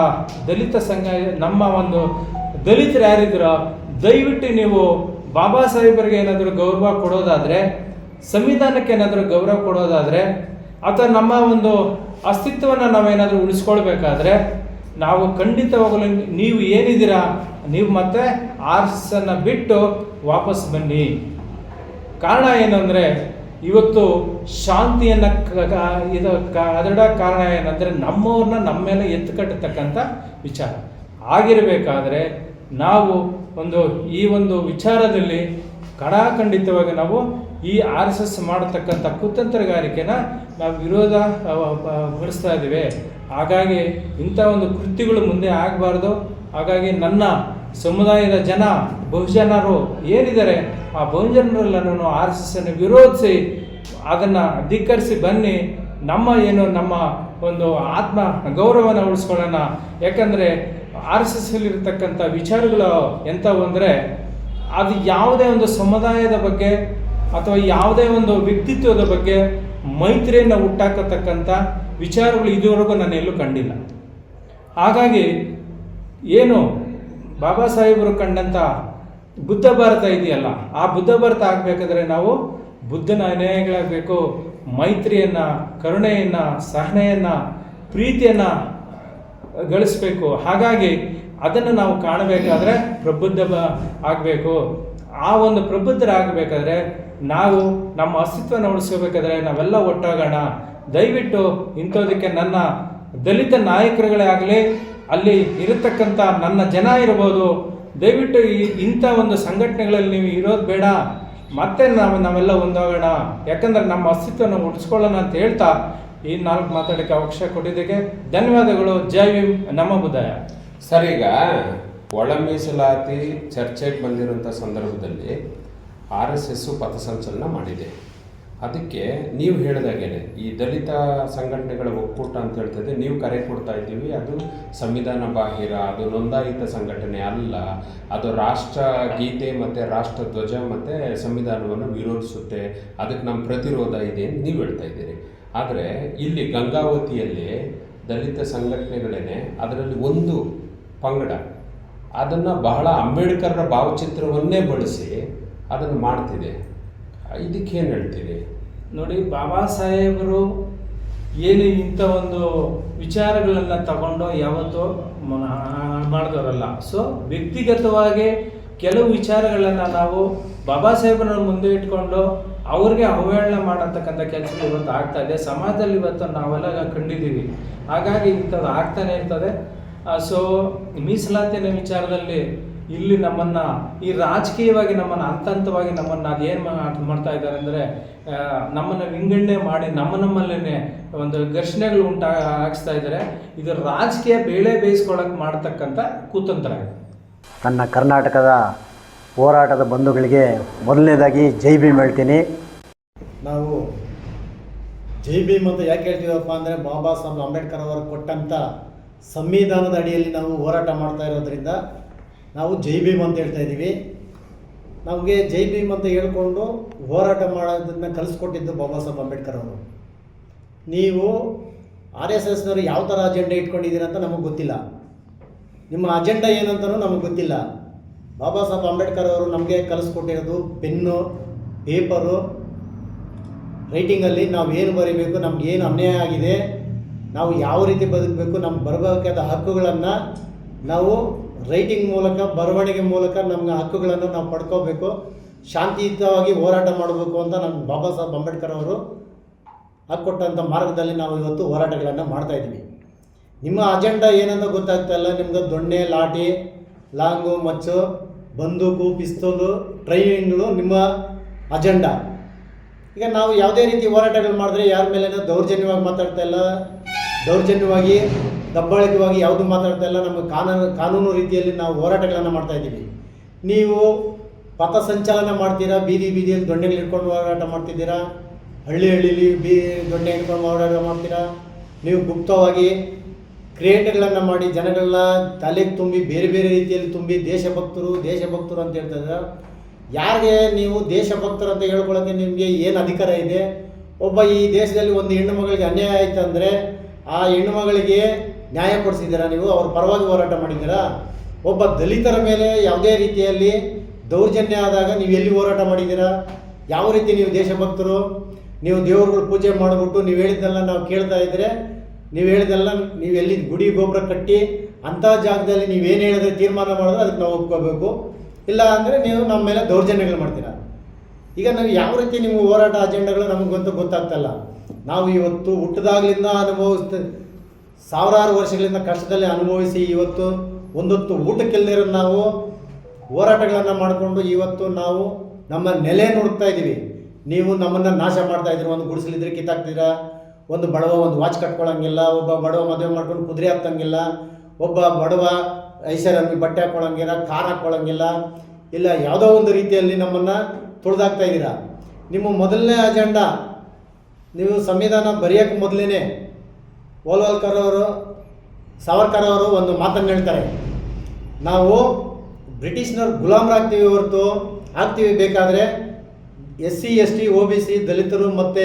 ದಲಿತ ಸಂಘ, ನಮ್ಮ ಒಂದು ದಲಿತರು ಯಾರಿದ್ದೀರೋ ದಯವಿಟ್ಟು ನೀವು ಬಾಬಾ ಸಾಹೇಬರಿಗೆ ಏನಾದರೂ ಗೌರವ ಕೊಡೋದಾದರೆ, ಸಂವಿಧಾನಕ್ಕೆ ಏನಾದರೂ ಗೌರವ ಕೊಡೋದಾದರೆ, ಅಥವಾ ನಮ್ಮ ಒಂದು ಅಸ್ತಿತ್ವವನ್ನು ನಾವೇನಾದರೂ ಉಳಿಸ್ಕೊಳ್ಬೇಕಾದ್ರೆ ನಾವು ಖಂಡಿತವಾಗಲೂ ನೀವು ಏನಿದ್ದೀರಾ, ನೀವು ಮತ್ತೆ ಆರ್ಸನ್ನು ಬಿಟ್ಟು ವಾಪಸ್ ಬನ್ನಿ. ಕಾರಣ ಏನಂದರೆ ಇವತ್ತು ಶಾಂತಿಯನ್ನು ಇದು ಅದರ ಕಾರಣ ಏನಂದರೆ ನಮ್ಮವ್ರನ್ನ ನಮ್ಮ ಮೇಲೆ ಎತ್ತು ಕಟ್ಟತಕ್ಕಂಥ ವಿಚಾರ. ಆಗಿರಬೇಕಾದ್ರೆ ನಾವು ಒಂದು ಈ ಒಂದು ವಿಚಾರದಲ್ಲಿ ಕಡಾಖಂಡಿತವಾಗಿ ನಾವು ಈ ಆರ್ ಎಸ್ ಎಸ್ ಮಾಡತಕ್ಕಂಥ ಕುತಂತ್ರಗಾರಿಕೆನ ನಾವು ವಿರೋಧ ಪಡಿಸ್ತಾ ಇದ್ದೀವಿ. ಹಾಗಾಗಿ ಇಂಥ ಒಂದು ಕೃತಿಗಳು ಮುಂದೆ ಆಗಬಾರ್ದು. ಹಾಗಾಗಿ ನನ್ನ ಸಮುದಾಯದ ಜನ, ಬಹುಜನರು ಏನಿದ್ದಾರೆ, ಆ ಬಹುಜನರೆಲ್ಲನೂ ಆರ್ ಎಸ್ ಎಸ್ಸನ್ನು ವಿರೋಧಿಸಿ ಅದನ್ನು ಧಿಕ್ಕರಿಸಿ ಬನ್ನಿ. ನಮ್ಮ ಏನು ನಮ್ಮ ಒಂದು ಆತ್ಮ ಗೌರವನ ಉಳಿಸ್ಕೊಳ್ಳೋಣ. ಯಾಕಂದರೆ ಆರ್ ಎಸ್ ಎಸ್ ಇರತಕ್ಕಂಥ ವಿಚಾರಗಳು ಎಂಥವು ಅಂದರೆ, ಅದು ಯಾವುದೇ ಒಂದು ಸಮುದಾಯದ ಬಗ್ಗೆ ಅಥವಾ ಯಾವುದೇ ಒಂದು ವ್ಯಕ್ತಿತ್ವದ ಬಗ್ಗೆ ಮೈತ್ರಿಯನ್ನು ಹುಟ್ಟಾಕತಕ್ಕಂಥ ವಿಚಾರಗಳು ಇದುವರೆಗೂ ನಾನು ಎಲ್ಲೂ ಕಂಡಿಲ್ಲ. ಹಾಗಾಗಿ ಏನು ಬಾಬಾ ಸಾಹೇಬರು ಕಂಡಂಥ ಬುದ್ಧ ಭಾರತ ಇದೆಯಲ್ಲ, ಆ ಬುದ್ಧ ಭಾರತ ಆಗಬೇಕಾದ್ರೆ ನಾವು ಬುದ್ಧನ ಅನುಯಾಯಿಗಳಾಗಬೇಕು ಮೈತ್ರಿಯನ್ನು, ಕರುಣೆಯನ್ನು, ಸಹನೆಯನ್ನು, ಪ್ರೀತಿಯನ್ನು ಗಳಿಸ್ಬೇಕು. ಹಾಗಾಗಿ ಅದನ್ನು ನಾವು ಕಾಣಬೇಕಾದ್ರೆ ಪ್ರಬುದ್ಧ ಆಗಬೇಕು. ಆ ಒಂದು ಪ್ರಬುದ್ಧರಾಗಬೇಕಾದ್ರೆ ನಾವು ನಮ್ಮ ಅಸ್ತಿತ್ವನ ಉಳಿಸ್ಕೋಬೇಕಾದ್ರೆ ನಾವೆಲ್ಲ ಒಟ್ಟಾಗೋಣ. ದಯವಿಟ್ಟು ಇಂಥದಕ್ಕೆ ನನ್ನ ದಲಿತ ನಾಯಕರುಗಳೇ ಆಗಲಿ, ಅಲ್ಲಿ ಇರತಕ್ಕಂಥ ನನ್ನ ಜನ ಇರ್ಬೋದು. ದಯವಿಟ್ಟು ಈ ಇಂಥ ಒಂದು ಸಂಘಟನೆಗಳಲ್ಲಿ ನೀವು ಇರೋದು ಬೇಡ. ಮತ್ತೆ ನಾವು, ನಾವೆಲ್ಲ ಒಂದಾಗೋಣ. ಯಾಕಂದ್ರೆ ನಮ್ಮ ಅಸ್ತಿತ್ವನ ಉಳಿಸ್ಕೊಳ್ಳೋಣ ಅಂತ ಹೇಳ್ತಾ ಈ ನಾಲ್ಕು ಮಾತಾಡಕ್ಕೆ ಅವಕಾಶ ಕೊಟ್ಟಿದ್ದಕ್ಕೆ ಧನ್ಯವಾದಗಳು. ಜೈ ವಿಮ್ ನಮ್ಮ ಬುದಾಯ ಸರ್, ಈಗ ಒಳ ಮೀಸಲಾತಿ ಚರ್ಚೆಗೆ ಬಂದಿರೋಂಥ ಸಂದರ್ಭದಲ್ಲಿ ಆರ್ ಎಸ್ ಎಸ್ಸು ಪಥಸಂಚಲನ ಮಾಡಿದೆ. ಅದಕ್ಕೆ ನೀವು ಹೇಳಿದಾಗೇನೆ, ಈ ದಲಿತ ಸಂಘಟನೆಗಳ ಒಕ್ಕೂಟ ಅಂತ ಹೇಳ್ತದೆ ನೀವು ಕರೆ ಕೊಡ್ತಾ ಇದ್ದೀವಿ, ಅದು ಸಂವಿಧಾನ ಬಾಹಿರ, ಅದು ನೋಂದಾಯಿತ ಸಂಘಟನೆ ಅಲ್ಲ, ಅದು ರಾಷ್ಟ್ರ ಗೀತೆ ಮತ್ತು ರಾಷ್ಟ್ರ ಧ್ವಜ ಮತ್ತು ಸಂವಿಧಾನವನ್ನು ವಿರೋಧಿಸುತ್ತೆ, ಅದಕ್ಕೆ ನಮ್ಮ ಪ್ರತಿರೋಧ ಇದೆ ಅಂತ ನೀವು ಹೇಳ್ತಾ ಇದ್ದೀರಿ. ಆದರೆ ಇಲ್ಲಿ ಗಂಗಾವತಿಯಲ್ಲಿ ದಲಿತ ಸಂಘಟನೆಗಳೇನೆ, ಅದರಲ್ಲಿ ಒಂದು ಪಂಗಡ, ಅದನ್ನು ಬಹಳ ಅಂಬೇಡ್ಕರ್ರ ಭಾವಚಿತ್ರವನ್ನೇ ಬಳಸಿ ಅದನ್ನು ಮಾಡ್ತಿದೆ. ಇದಕ್ಕೇನು ಹೇಳ್ತೀರಿ? ನೋಡಿ, ಬಾಬಾ ಸಾಹೇಬರು ಏನು ಇಂಥ ಒಂದು ವಿಚಾರಗಳನ್ನು ತಗೊಂಡು ಯಾವತ್ತೂ ಮಾಡಿದವರಲ್ಲ. ಸೊ ವ್ಯಕ್ತಿಗತವಾಗಿ ಕೆಲವು ವಿಚಾರಗಳನ್ನು ನಾವು ಬಾಬಾ ಸಾಹೇಬರ ಮುಂದೆ ಇಟ್ಕೊಂಡು ಅವ್ರಿಗೆ ಅವಹೇಳನ ಮಾಡತಕ್ಕಂಥ ಕೆಲಸ ಇವತ್ತು ಆಗ್ತಾ ಇದೆ. ಸಮಾಜದಲ್ಲಿ ಇವತ್ತು ನಾವೆಲ್ಲ ಕಂಡಿದ್ದೀವಿ. ಹಾಗಾಗಿ ಇಂಥದ್ದು ಆಗ್ತಾನೆ ಇರ್ತದೆ. ಸೊ ಮೀಸಲಾತಿನ ವಿಚಾರದಲ್ಲಿ ಇಲ್ಲಿ ನಮ್ಮನ್ನ ಈ ರಾಜಕೀಯವಾಗಿ ನಮ್ಮನ್ನ ಹಂತ ಹಂತವಾಗಿ ನಮ್ಮನ್ನ ಅದೇನು ಮಾಡ್ತಾ ಇದ್ದಾರೆ ಅಂದ್ರೆ ನಮ್ಮನ್ನ ವಿಂಗಡಣೆ ಮಾಡಿ ನಮ್ಮ ನಮ್ಮಲ್ಲೇನೆ ಒಂದು ಘರ್ಷಣೆಗಳು ಉಂಟಾ ಹಾಕಿಸ್ತಾ ಇದ್ದಾರೆ. ಇದು ರಾಜಕೀಯ ಬೇಳೆ ಬೇಯಿಸ್ಕೊಳಕ್ ಮಾಡ್ತಕ್ಕಂಥ ಕುತಂತ್ರ ಇದೆ. ನನ್ನ ಕರ್ನಾಟಕದ ಹೋರಾಟದ ಬಂಧುಗಳಿಗೆ ಮೊದಲನೇದಾಗಿ ಜೈ ಭೀಮ್ ಹೇಳ್ತೀನಿ. ನಾವು ಜೈ ಭೀಮ್ ಅಂತ ಯಾಕೆ ಹೇಳ್ತೀವಪ್ಪ ಅಂದರೆ ಬಾಬಾ ಸಾಹೇಬ್ ಅಂಬೇಡ್ಕರ್ ಅವರು ಕೊಟ್ಟಂಥ ಸಂವಿಧಾನದ ಅಡಿಯಲ್ಲಿ ನಾವು ಹೋರಾಟ ಮಾಡ್ತಾ ಇರೋದ್ರಿಂದ ನಾವು ಜೈ ಭೀಮ್ ಅಂತ ಹೇಳ್ತಾ ಇದ್ದೀವಿ ನಮಗೆ ಜೈ ಭೀಮ್ ಅಂತ ಹೇಳ್ಕೊಂಡು ಹೋರಾಟ ಮಾಡೋದನ್ನ ಕಲಿಸ್ಕೊಟ್ಟಿದ್ದು ಬಾಬಾ ಸಾಹೇಬ್ ಅಂಬೇಡ್ಕರ್ ಅವರು. ನೀವು ಆರ್ ಎಸ್ ಎಸ್ನವರು ಯಾವ ಥರ ಅಜೆಂಡಾ ಇಟ್ಕೊಂಡಿದ್ದೀರ ಅಂತ ನಮಗೆ ಗೊತ್ತಿಲ್ಲ. ನಿಮ್ಮ ಅಜೆಂಡಾ ಏನಂತನೂ ನಮಗೆ ಗೊತ್ತಿಲ್ಲ. ಬಾಬಾ ಸಾಹೇಬ್ ಅಂಬೇಡ್ಕರ್ ಅವರು ನಮಗೆ ಕಲಿಸ್ಕೊಟ್ಟಿರೋದು ಪೆನ್ನು, ಪೇಪರು. ರೈಟಿಂಗಲ್ಲಿ ನಾವು ಏನು ಬರೀಬೇಕು, ನಮ್ಗೆ ಏನು ಅನ್ಯಾಯ ಆಗಿದೆ, ನಾವು ಯಾವ ರೀತಿ ಬದುಕಬೇಕು ನಮ್ಗೆ ಬರಬೇಕಾದ ಹಕ್ಕುಗಳನ್ನು ನಾವು ರೈಟಿಂಗ್ ಮೂಲಕ, ಬರವಣಿಗೆ ಮೂಲಕ ನಮ್ಮ ಹಕ್ಕುಗಳನ್ನು ನಾವು ಪಡ್ಕೋಬೇಕು. ಶಾಂತಿಯುತವಾಗಿ ಹೋರಾಟ ಮಾಡಬೇಕು ಅಂತ ನಮ್ಮ ಬಾಬಾ ಸಾಹೇಬ್ ಅಂಬೇಡ್ಕರ್ ಅವರು ಹಾಕ್ಕೊಟ್ಟಂಥ ಮಾರ್ಗದಲ್ಲಿ ನಾವು ಇವತ್ತು ಹೋರಾಟಗಳನ್ನು ಮಾಡ್ತಾ ಇದ್ದೀವಿ. ನಿಮ್ಮ ಅಜೆಂಡಾ ಏನಂತ ಗೊತ್ತಾಗ್ತಾ ಇಲ್ಲ. ನಿಮ್ಗೆ ದೊಣ್ಣೆ, ಲಾಠಿ, ಲಾಂಗು, ಮಚ್ಚು, ಬಂದೂಕು, ಪಿಸ್ತೂಲು, ಟ್ರೈನಿಂಗ್ಗಳು ನಿಮ್ಮ ಅಜೆಂಡಾ ಈಗ ನಾವು ಯಾವುದೇ ರೀತಿ ಹೋರಾಟಗಳು ಮಾಡಿದ್ರೆ ಯಾರ ಮೇಲೇನೋ ದೌರ್ಜನ್ಯವಾಗಿ ಮಾತಾಡ್ತಾ ಇಲ್ಲ. ದೌರ್ಜನ್ಯವಾಗಿ ದಬ್ಬಾಳಿಕವಾಗಿ ಯಾವುದು ಮಾತಾಡ್ತಾ ಇಲ್ಲ ನಮ್ಮ ಕಾನೂನು ಕಾನೂನು ರೀತಿಯಲ್ಲಿ ನಾವು ಹೋರಾಟಗಳನ್ನು ಮಾಡ್ತಾ ಇದ್ದೀವಿ. ನೀವು ಪಥಸಂಚಲನ ಮಾಡ್ತೀರಾ, ಬೀದಿ ಬೀದಿಯಲ್ಲಿ ದೊಣ್ಣೆಗಳು ಇಟ್ಕೊಂಡು ಹೋರಾಟ ಮಾಡ್ತಿದ್ದೀರಾ? ಹಳ್ಳಿ ಹಳ್ಳಿಲಿ ಬೀ, ದೊಣ್ಣೆ ಇಟ್ಕೊಂಡು ಹೋರಾಟ ಮಾಡ್ತೀರಾ? ನೀವು ಗುಪ್ತವಾಗಿ ಕ್ರಿಯೇಟ್ಗಳನ್ನು ಮಾಡಿ ಜನಗಳನ್ನ ತಲೆಗೆ ತುಂಬಿ ಬೇರೆ ಬೇರೆ ರೀತಿಯಲ್ಲಿ ತುಂಬಿ ದೇಶಭಕ್ತರು ದೇಶಭಕ್ತರು ಅಂತ ಹೇಳ್ತಾ ಇದ್ದಾರೆ. ಯಾರಿಗೆ ನೀವು ದೇಶಭಕ್ತರು ಅಂತ ಹೇಳ್ಕೊಳ್ಳೋಕ್ಕೆ ನಿಮಗೆ ಏನು ಅಧಿಕಾರ ಇದೆ? ಒಬ್ಬ ಈ ದೇಶದಲ್ಲಿ ಒಂದು ಹೆಣ್ಣು ಮಗಳಿಗೆ ಅನ್ಯಾಯ ಆಯಿತು ಅಂದರೆ ಆ ಹೆಣ್ಣು ಮಗಳಿಗೆ ನ್ಯಾಯ ಕೊಡಿಸಿದ್ದೀರಾ ನೀವು? ಅವ್ರ ಪರವಾಗಿ ಹೋರಾಟ ಮಾಡಿದ್ದೀರಾ? ಒಬ್ಬ ದಲಿತರ ಮೇಲೆ ಯಾವುದೇ ರೀತಿಯಲ್ಲಿ ದೌರ್ಜನ್ಯ ಆದಾಗ ನೀವು ಎಲ್ಲಿ ಹೋರಾಟ ಮಾಡಿದ್ದೀರಾ? ಯಾವ ರೀತಿ ನೀವು ದೇಶಭಕ್ತರು? ನೀವು ದೇವರುಗಳು ಪೂಜೆ ಮಾಡಿಬಿಟ್ಟು ನೀವು ಹೇಳಿದ್ದೆಲ್ಲ ನಾವು ಕೇಳ್ತಾ ಇದ್ದರೆ ನೀವು ಹೇಳಿದೆಲ್ಲ ನೀವು ಎಲ್ಲಿ ಗುಡಿ ಗೋಪುರ ಕಟ್ಟಿ ಅಂಥ ಜಾಗದಲ್ಲಿ ನೀವೇನು ಹೇಳಿದ್ರೆ ತೀರ್ಮಾನ ಮಾಡಿದ್ರೆ ಅದಕ್ಕೆ ನಾವು ಒಪ್ಕೋಬೇಕು. ಇಲ್ಲ ಅಂದರೆ ನೀವು ನಮ್ಮ ಮೇಲೆ ದೌರ್ಜನ್ಯಗಳು ಮಾಡ್ತೀರಾ? ಈಗ ನಾವು ಯಾವ ರೀತಿ ನಿಮ್ಮ ಹೋರಾಟ ಅಜೆಂಡಾಗಳು ನಮಗಂತೂ ಗೊತ್ತಾಗ್ತಲ್ಲ ನಾವು ಇವತ್ತು ಹುಟ್ಟದಾಗ್ಲಿಂದ ಅನುಭವಿಸ್ತ ಸಾವಿರಾರು ವರ್ಷಗಳಿಂದ ಕಷ್ಟದಲ್ಲಿ ಅನುಭವಿಸಿ ಇವತ್ತು ಒಂದೊತ್ತು ಊಟಕ್ಕಿಲ್ದಿರೋ ನಾವು ಹೋರಾಟಗಳನ್ನು ಮಾಡಿಕೊಂಡು ಇವತ್ತು ನಾವು ನಮ್ಮ ನೆಲೆ ನೋಡ್ತಾ ಇದ್ದೀವಿ. ನೀವು ನಮ್ಮನ್ನು ನಾಶ ಮಾಡ್ತಾ ಇದ್ದೀರಿ. ಒಂದು ಗುಡಿಸಲಿದ್ರೆ ಕಿತ್ತಾಕ್ತೀರಾ? ಒಂದು ಬಡವ ಒಂದು ವಾಚ್ ಕಟ್ಕೊಳ್ಳೋಂಗಿಲ್ಲ ಒಬ್ಬ ಬಡವ ಮದುವೆ ಮಾಡ್ಕೊಂಡು ಕುದುರೆ ಹತ್ತಂಗಿಲ್ಲ. ಒಬ್ಬ ಬಡವ ಐಷಾರಾಮಿ ಬಟ್ಟೆ ಹಾಕ್ಕೊಳ್ಳೋಂಗಿಲ್ಲ ಕಾರ್ ಹಾಕ್ಕೊಳ್ಳೋಂಗಿಲ್ಲ ಇಲ್ಲ, ಯಾವುದೋ ಒಂದು ರೀತಿಯಲ್ಲಿ ನಮ್ಮನ್ನು ತುಳಿದಾಕ್ತಾ ಇದ್ದೀರಾ? ನಿಮ್ಮ ಮೊದಲನೇ ಅಜೆಂಡಾ ನೀವು ಸಂವಿಧಾನ ಬರೆಯೋಕ್ಕೆ ಮೊದಲೇ ಓಲ್ವಾಲ್ಕರ್ ಅವರು, ಸಾವರ್ಕರ್ ಅವರು ಒಂದು ಮಾತನ್ನು ಹೇಳ್ತಾರೆ. ನಾವು ಬ್ರಿಟಿಷ್ನವ್ರು ಗುಲಾಮರಾಗ್ತೀವಿ ಹೊರತು, ಆಗ್ತೀವಿ ಬೇಕಾದರೆ S C, S T O B C, ದಲಿತರು ಮತ್ತು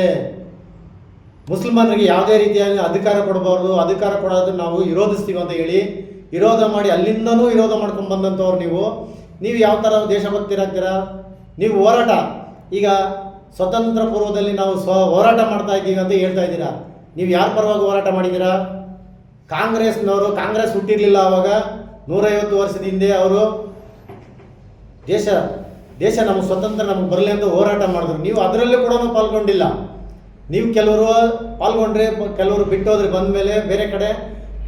ಮುಸಲ್ಮಾನರಿಗೆ ಯಾವುದೇ ರೀತಿಯಾಗಿ ಅಧಿಕಾರ ಕೊಡಬಾರ್ದು, ಅಧಿಕಾರ ಕೊಡೋದು ನಾವು ವಿರೋಧಿಸ್ತೀವಿ ಅಂತ ಹೇಳಿ, ವಿರೋಧ ಮಾಡಿ ಅಲ್ಲಿಂದನೂ ವಿರೋಧ ಮಾಡ್ಕೊಂಡು ಬಂದಂಥವ್ರು ನೀವು. ನೀವು ಯಾವ ಥರ ದೇಶಭಕ್ತಿರಾಗ್ತೀರಾ ನೀವು ಹೋರಾಟ, ಈಗ ಸ್ವತಂತ್ರ ಪೂರ್ವದಲ್ಲಿ ನಾವು ಸ್ವ ಹೋರಾಟ ಮಾಡ್ತಾ ಇದ್ದೀವಿ ಅಂತ ಹೇಳ್ತಾ ಇದ್ದೀರಾ? ನೀವು ಯಾರ ಪರವಾಗಿ ಹೋರಾಟ ಮಾಡಿದ್ದೀರಾ ಕಾಂಗ್ರೆಸ್ನವರು, ಕಾಂಗ್ರೆಸ್ ಹುಟ್ಟಿರಲಿಲ್ಲ ಆವಾಗ ನೂರೈವತ್ತು ವರ್ಷದ ಹಿಂದೆ ಅವರು ದೇಶ ದೇಶ ನಮ್ಮ ಸ್ವತಂತ್ರ ನಮಗೆ ಬರಲಿ ಅಂತ ಹೋರಾಟ ಮಾಡಿದ್ರು. ನೀವು ಅದರಲ್ಲೂ ಕೂಡ ಪಾಲ್ಗೊಂಡಿಲ್ಲ. ನೀವು ಕೆಲವರು ಪಾಲ್ಗೊಂಡ್ರೆ ಕೆಲವರು ಬಿಟ್ಟೋದ್ರೆ ಬಂದ ಮೇಲೆ ಬೇರೆ ಕಡೆ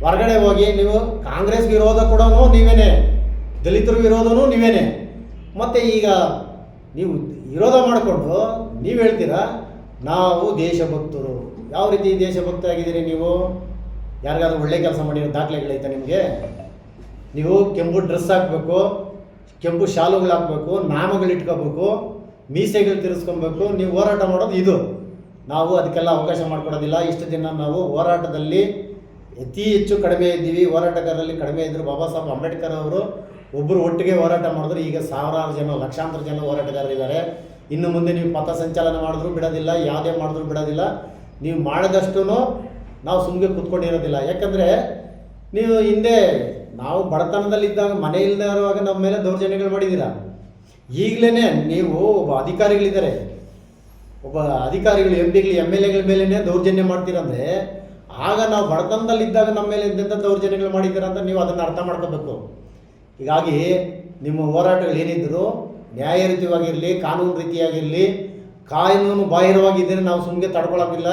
ಹೊರಗಡೆ ಹೋಗಿ ನೀವು ಕಾಂಗ್ರೆಸ್ ವಿರೋಧ ಕೂಡ ನೀವೇನೆ, ದಲಿತರು ವಿರೋಧನೂ ನೀವೇನೆ. ಮತ್ತು ಈಗ ನೀವು ವಿರೋಧ ಮಾಡಿಕೊಂಡು ನೀವು ಹೇಳ್ತೀರಾ, ನಾವು ದೇಶಭಕ್ತರು. ಯಾವ ರೀತಿ ದೇಶಭಕ್ತರಾಗಿದ್ದೀರಿ ನೀವು? ಯಾರಿಗಾದ್ರೂ ಒಳ್ಳೆ ಕೆಲಸ ಮಾಡಿರೋ ದಾಖಲೆಗಳೈತೆ ನಿಮಗೆ? ನೀವು ಕೆಂಪು ಡ್ರೆಸ್ ಹಾಕಬೇಕು, ಕೆಂಪು ಶಾಲುಗಳು ಹಾಕಬೇಕು, ನಾಮಗಳು ಇಟ್ಕೋಬೇಕು, ಮೀಸೆಗಳು ತಿರ್ಸ್ಕೊಬೇಕು, ನೀವು ಹೋರಾಟ ಮಾಡೋದು ಇದು. ನಾವು ಅದಕ್ಕೆಲ್ಲ ಅವಕಾಶ ಮಾಡಿಕೊಡೋದಿಲ್ಲ. ಇಷ್ಟು ದಿನ ನಾವು ಹೋರಾಟದಲ್ಲಿ ಅತಿ ಹೆಚ್ಚು ಕಡಿಮೆ ಇದ್ದೀವಿ. ಹೋರಾಟಗಾರರಲ್ಲಿ ಕಡಿಮೆ ಇದ್ದರು ಬಾಬಾ ಸಾಹೇಬ್ ಅಂಬೇಡ್ಕರ್ ಅವರು ಒಬ್ಬರು ಒಟ್ಟಿಗೆ ಹೋರಾಟ ಮಾಡಿದ್ರು. ಈಗ ಸಾವಿರಾರು ಜನ, ಲಕ್ಷಾಂತರ ಜನ ಹೋರಾಟಗಾರರಿದ್ದಾರೆ. ಇನ್ನು ಮುಂದೆ ನೀವು ಪಥ ಸಂಚಾಲನ ಮಾಡಿದ್ರು ಬಿಡೋದಿಲ್ಲ, ಯಾವುದೇ ಮಾಡಿದ್ರು ಬಿಡೋದಿಲ್ಲ. ನೀವು ಮಾಡಿದಷ್ಟು ನಾವು ಸುಮ್ಮನೆ ಕೂತ್ಕೊಂಡಿರೋದಿಲ್ಲ ಯಾಕಂದರೆ ನೀವು ಹಿಂದೆ ನಾವು ಬಡತನದಲ್ಲಿದ್ದಾಗ ಮನೆ ಇಲ್ಲದೆ ಇರುವಾಗ ನಮ್ಮ ಮೇಲೆ ದೌರ್ಜನ್ಯಗಳು ಮಾಡಿದ್ದೀರ? ಈಗಲೇ ನೀವು ಒಬ್ಬ ಅಧಿಕಾರಿಗಳಿದ್ದಾರೆ. ಒಬ್ಬ ಅಧಿಕಾರಿಗಳು ಎಂ ಪಿಗಳು ಎಂ ಎಲ್ ಎಗಳ ಮೇಲೇ ದೌರ್ಜನ್ಯ ಮಾಡ್ತೀರಂದ್ರೆ ಆಗ ನಾವು ಬಡತನದಲ್ಲಿದ್ದಾಗ ನಮ್ಮ ಮೇಲೆ ಎಂತೆಂಥ ದೌರ್ಜನ್ಯಗಳು ಮಾಡಿದ್ದೀರಾ ಅಂತ ನೀವು ಅದನ್ನು ಅರ್ಥ ಮಾಡ್ಕೋಬೇಕು. ಹೀಗಾಗಿ ನಿಮ್ಮ ಹೋರಾಟಗಳು ಏನಿದ್ರು ನ್ಯಾಯ ರೀತಿಯಾಗಿರಲಿ ಕಾನೂನು ರೀತಿಯಾಗಿರಲಿ ಕಾನೂನು ಬಾಹಿರವಾಗಿದ್ದರೆ ನಾವು ಸುಮ್ಮನೆ ತಡ್ಕೊಳ್ಳೋಕ್ಕಿಲ್ಲ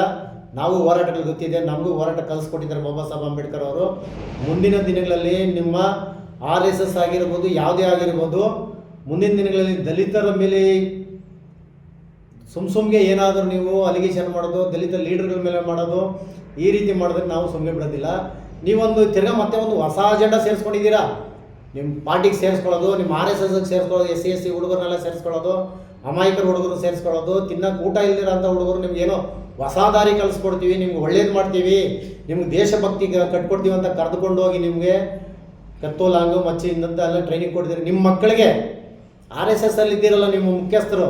ನಾವು ಹೋರಾಟಗಳು ಗೊತ್ತಿದೆ, ನಮಗೂ ಹೋರಾಟ ಕಲಿಸ್ಕೊಟ್ಟಿದ್ದಾರೆ ಬಾಬಾ ಸಾಹೇಬ್ ಅಂಬೇಡ್ಕರ್ ಅವರು. ಮುಂದಿನ ದಿನಗಳಲ್ಲಿ ನಿಮ್ಮ ಆರ್ ಎಸ್ ಎಸ್ ಆಗಿರ್ಬೋದು, ಯಾವುದೇ ಆಗಿರ್ಬೋದು, ಮುಂದಿನ ದಿನಗಳಲ್ಲಿ ದಲಿತರ ಮೇಲೆ ಸುಮ್ ಸುಮ್ಗೆ ಏನಾದರೂ ನೀವು ಅಲಿಗೇಷನ್ ಮಾಡೋದು, ದಲಿತ ಲೀಡರ್ಗಳ ಮೇಲೆ ಮಾಡೋದು, ಈ ರೀತಿ ಮಾಡಿದ್ರೆ ನಾವು ಸುಮ್ಮನೆ ಬಿಡೋದಿಲ್ಲ. ನೀವೊಂದು ತಿರ್ಗಾ ಮತ್ತೆ ಒಂದು ಹೊಸ ಅಜೆಂಡಾ ಸೇರಿಸ್ಕೊಂಡಿದ್ದೀರಾ? ನಿಮ್ಮ ಪಾರ್ಟಿಗೆ ಸೇರಿಸ್ಕೊಳ್ಳೋದು, ನಿಮ್ಮ ಆರ್ ಎಸ್ ಎಸ್ಗೆ ಸೇರಿಸ್ಕೊಳ್ಳೋದು, ಎಸ್ ಸಿ ಎಸ್ ಸಿ ಹುಡುಗರನ್ನೆಲ್ಲ ಸೇರಿಸ್ಕೊಳ್ಳೋದು. ಅಮಾಯಕರ ಹುಡುಗರು ಸೇರಿಸ್ಕೊಳ್ಳೋದು ತಿನ್ನಕ್ಕೆ ಊಟ ಇಲ್ದಿರೋಂಥ ಹುಡುಗರು ನಿಮ್ಗೇನೋ ಹೊಸ ದಾರಿ ಕಲಿಸ್ಕೊಡ್ತೀವಿ ನಿಮ್ಗೆ ಒಳ್ಳೇದು ಮಾಡ್ತೀವಿ, ನಿಮ್ಗೆ ದೇಶಭಕ್ತಿ ಕಟ್ಕೊಡ್ತೀವಿ ಅಂತ ಕರೆದುಕೊಂಡು ಹೋಗಿ ನಿಮಗೆ ಕತ್ತು ಲಾಂಗು ಮಚ್ಚಿ ಇಂದಂತ ಎಲ್ಲ ಟ್ರೈನಿಂಗ್ ಕೊಡ್ತೀರಿ ನಿಮ್ಮ ಮಕ್ಕಳಿಗೆ ಆರ್ ಎಸ್ ಎಸ್ ಅಲ್ಲಿ ಇದ್ದೀರಲ್ಲ ನಿಮ್ಮ ಮುಖ್ಯಸ್ಥರು,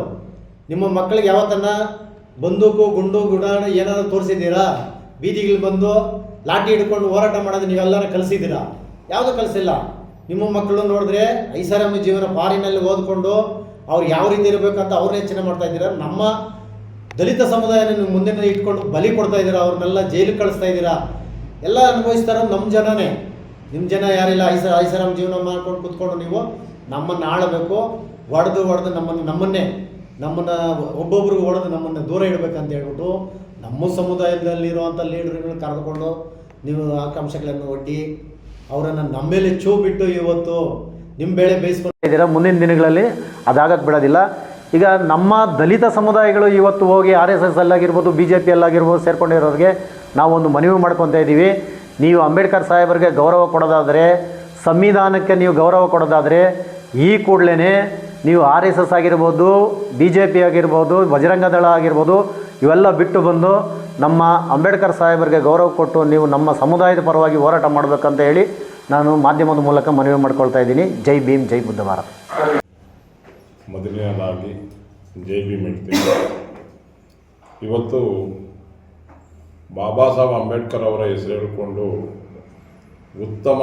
ನಿಮ್ಮ ಮಕ್ಕಳಿಗೆ ಯಾವತ್ತನ್ನ ಬಂದೂಕು, ಗುಂಡು, ಗುಡಾಣ ಏನಾದ್ರು ತೋರಿಸಿದ್ದೀರಾ? ಬೀದಿಗಳು ಬಂದು ಲಾಠಿ ಹಿಡ್ಕೊಂಡು ಹೋರಾಟ ಮಾಡೋದು ನೀವೆಲ್ಲರೂ ಕಲಿಸಿದ್ದೀರಾ? ಯಾವುದು ಕಲಿಸಿಲ್ಲ. ನಿಮ್ಮ ಮಕ್ಕಳು ನೋಡಿದ್ರೆ ಐಷಾರಾಮಿ ಜೀವನ ಫಾರಿನಲ್ಲಿ ಓದ್ಕೊಂಡು ಅವ್ರು ಯಾವ ರೀತಿ ಇರಬೇಕಂತ ಅವ್ರನ್ನ ಯೋಚನೆ ಮಾಡ್ತಾ ಇದ್ದೀರಾ? ನಮ್ಮ ದಲಿತ ಸಮುದಾಯನ ನೀವು ಮುಂದೆ ಇಟ್ಕೊಂಡು ಬಲಿ ಕೊಡ್ತಾ ಇದ್ದೀರಾ? ಅವ್ರನ್ನೆಲ್ಲ ಜೈಲಿಗೆ ಕಳಿಸ್ತಾ ಇದ್ದೀರಾ? ಎಲ್ಲ ಅನುಭವಿಸ್ತಾರ ನಮ್ಮ ಜನನೇ. ನಿಮ್ಮ ಜನ ಯಾರಿಲ್ಲ? ಐಸ, ಐಸರಾಮ್ ಜೀವನ ಮಾಡ್ಕೊಂಡು ಕೂತ್ಕೊಂಡು ನೀವು ನಮ್ಮನ್ನು ಆಳಬೇಕು. ಒಡೆದು ಒಡೆದು ನಮ್ಮನ್ನು, ನಮ್ಮನ್ನೇ, ನಮ್ಮನ್ನು ಒಬ್ಬೊಬ್ರಿಗೆ ಹೊಡೆದು ನಮ್ಮನ್ನು ದೂರ ಇಡಬೇಕಂತ ಹೇಳ್ಬಿಟ್ಟು ನಮ್ಮ ಸಮುದಾಯದಲ್ಲಿರುವಂಥ ಲೀಡರ್ಗಳನ್ನ ಕರೆದುಕೊಂಡು ನೀವು ಆಕಾಂಕ್ಷೆಗಳನ್ನು ಒಡ್ಡಿ, ಅವರನ್ನು ನಮ್ಮ ಮೇಲೆ ಚೂ ಬಿಟ್ಟು ಇವತ್ತು ನಿಮ್ಮ ಬೆಳೆ ಬೇಯಿಸ್ಕೊಂಡಿದ್ದೀರಾ ಮುಂದಿನ ದಿನಗಳಲ್ಲಿ ಅದಾಗಕ್ಕೆ ಬಿಡೋದಿಲ್ಲ. ಈಗ ನಮ್ಮ ದಲಿತ ಸಮುದಾಯಗಳು ಇವತ್ತು ಹೋಗಿ ಆರ್ ಎಸ್ ಎಸ್ ಅಲ್ಲಾಗಿರ್ಬೋದು ಬಿ ಜೆ ಪಿ ಅಲ್ಲಾಗಿರ್ಬೋದು ಸೇರ್ಕೊಂಡಿರೋರಿಗೆ ನಾವೊಂದು ಮನವಿ ಮಾಡ್ಕೊತಾ ಇದ್ದೀವಿ. ನೀವು ಅಂಬೇಡ್ಕರ್ ಸಾಹೇಬರಿಗೆ ಗೌರವ ಕೊಡೋದಾದರೆ, ಸಂವಿಧಾನಕ್ಕೆ ನೀವು ಗೌರವ ಕೊಡೋದಾದರೆ, ಈ ಕೂಡಲೇ ನೀವು ಆರ್ ಎಸ್ ಎಸ್ ಆಗಿರ್ಬೋದು ಬಿ ಜೆ ಪಿ ಆಗಿರ್ಬೋದು, ಬಜರಂಗ ದಳ ಆಗಿರ್ಬೋದು, ಇವೆಲ್ಲ ಬಿಟ್ಟು ಬಂದು ನಮ್ಮ ಅಂಬೇಡ್ಕರ್ ಸಾಹೇಬರಿಗೆ ಗೌರವ ಕೊಟ್ಟು ನೀವು ನಮ್ಮ ಸಮುದಾಯದ ಪರವಾಗಿ ಹೋರಾಟ ಮಾಡಬೇಕಂತ ಹೇಳಿ ನಾನು ಮಾಧ್ಯಮದ ಮೂಲಕ ಮನವಿ ಮಾಡ್ಕೊಳ್ತಾ ಇದ್ದೀನಿ. ಜೈ ಭೀಮ್, ಜೈ ಬುದ್ಧ ಭಾರತ್. ಮೊದಲನೇದಾಗಿ ಜೈ ಭೀಮ್ ಇವತ್ತು ಬಾಬಾ ಸಾಹೇಬ್ ಅಂಬೇಡ್ಕರ್ ಅವರ ಹೆಸರು ಹೇಳಿಕೊಂಡು ಉತ್ತಮ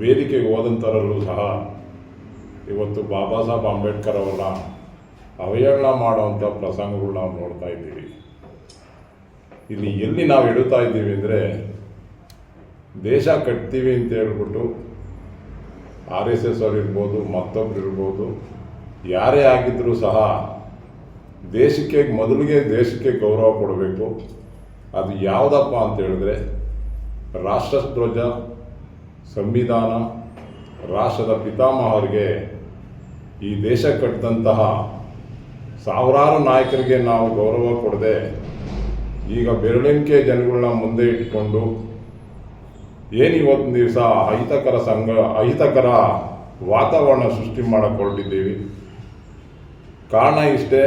ವೇದಿಕೆಗೆ ಹೋದಂಥರಲ್ಲೂ ಸಹ ಇವತ್ತು ಬಾಬಾ ಸಾಹೇಬ್ ಅಂಬೇಡ್ಕರ್ ಅವರ ಅವಹೇಳನ ಮಾಡುವಂಥ ಪ್ರಸಂಗಗಳು ನಾವು ನೋಡ್ತಾ ಇದ್ದೀವಿ. ಇಲ್ಲಿ ಎಲ್ಲಿ ನಾವು ಇಡುತ್ತಾ ಇದ್ದೀವಿ ಅಂದರೆ ದೇಶ ಕಟ್ತೀವಿ ಅಂತ ಹೇಳ್ಬಿಟ್ಟು ಆರ್ ಎಸ್ ಎಸ್ ಅವ್ರು ಇರ್ಬೋದು ಮತ್ತೊಬ್ರು ಇರ್ಬೋದು ಯಾರೇ ಆಗಿದ್ದರೂ ಸಹ ದೇಶಕ್ಕೆ, ಮೊದಲಿಗೆ ದೇಶಕ್ಕೆ ಗೌರವ ಕೊಡಬೇಕು. ಅದು ಯಾವುದಪ್ಪ ಅಂತ ಹೇಳಿದ್ರೆ ರಾಷ್ಟ್ರಧ್ವಜ, ಸಂವಿಧಾನ, ರಾಷ್ಟ್ರದ ಪಿತಾಮಹರಿಗೆ ಈ ದೇಶ ಕಟ್ಟಿದಂತಹ ಸಾವಿರಾರು ನಾಯಕರಿಗೆ ನಾವು ಗೌರವ ಕೊಡದೆ ಈಗ ಬೆರಳಿಂಕೆ ಜನಗಳನ್ನ ಮುಂದೆ ಇಟ್ಕೊಂಡು ಏನು ಇವತ್ತು ದಿವಸ ಅಹಿತಕರ ಸಂಘ, ಅಹಿತಕರ ವಾತಾವರಣ ಸೃಷ್ಟಿ ಮಾಡಿಕೊಂಡಿದ್ದೀವಿ? ಕಾರಣ ಇಷ್ಟೇ,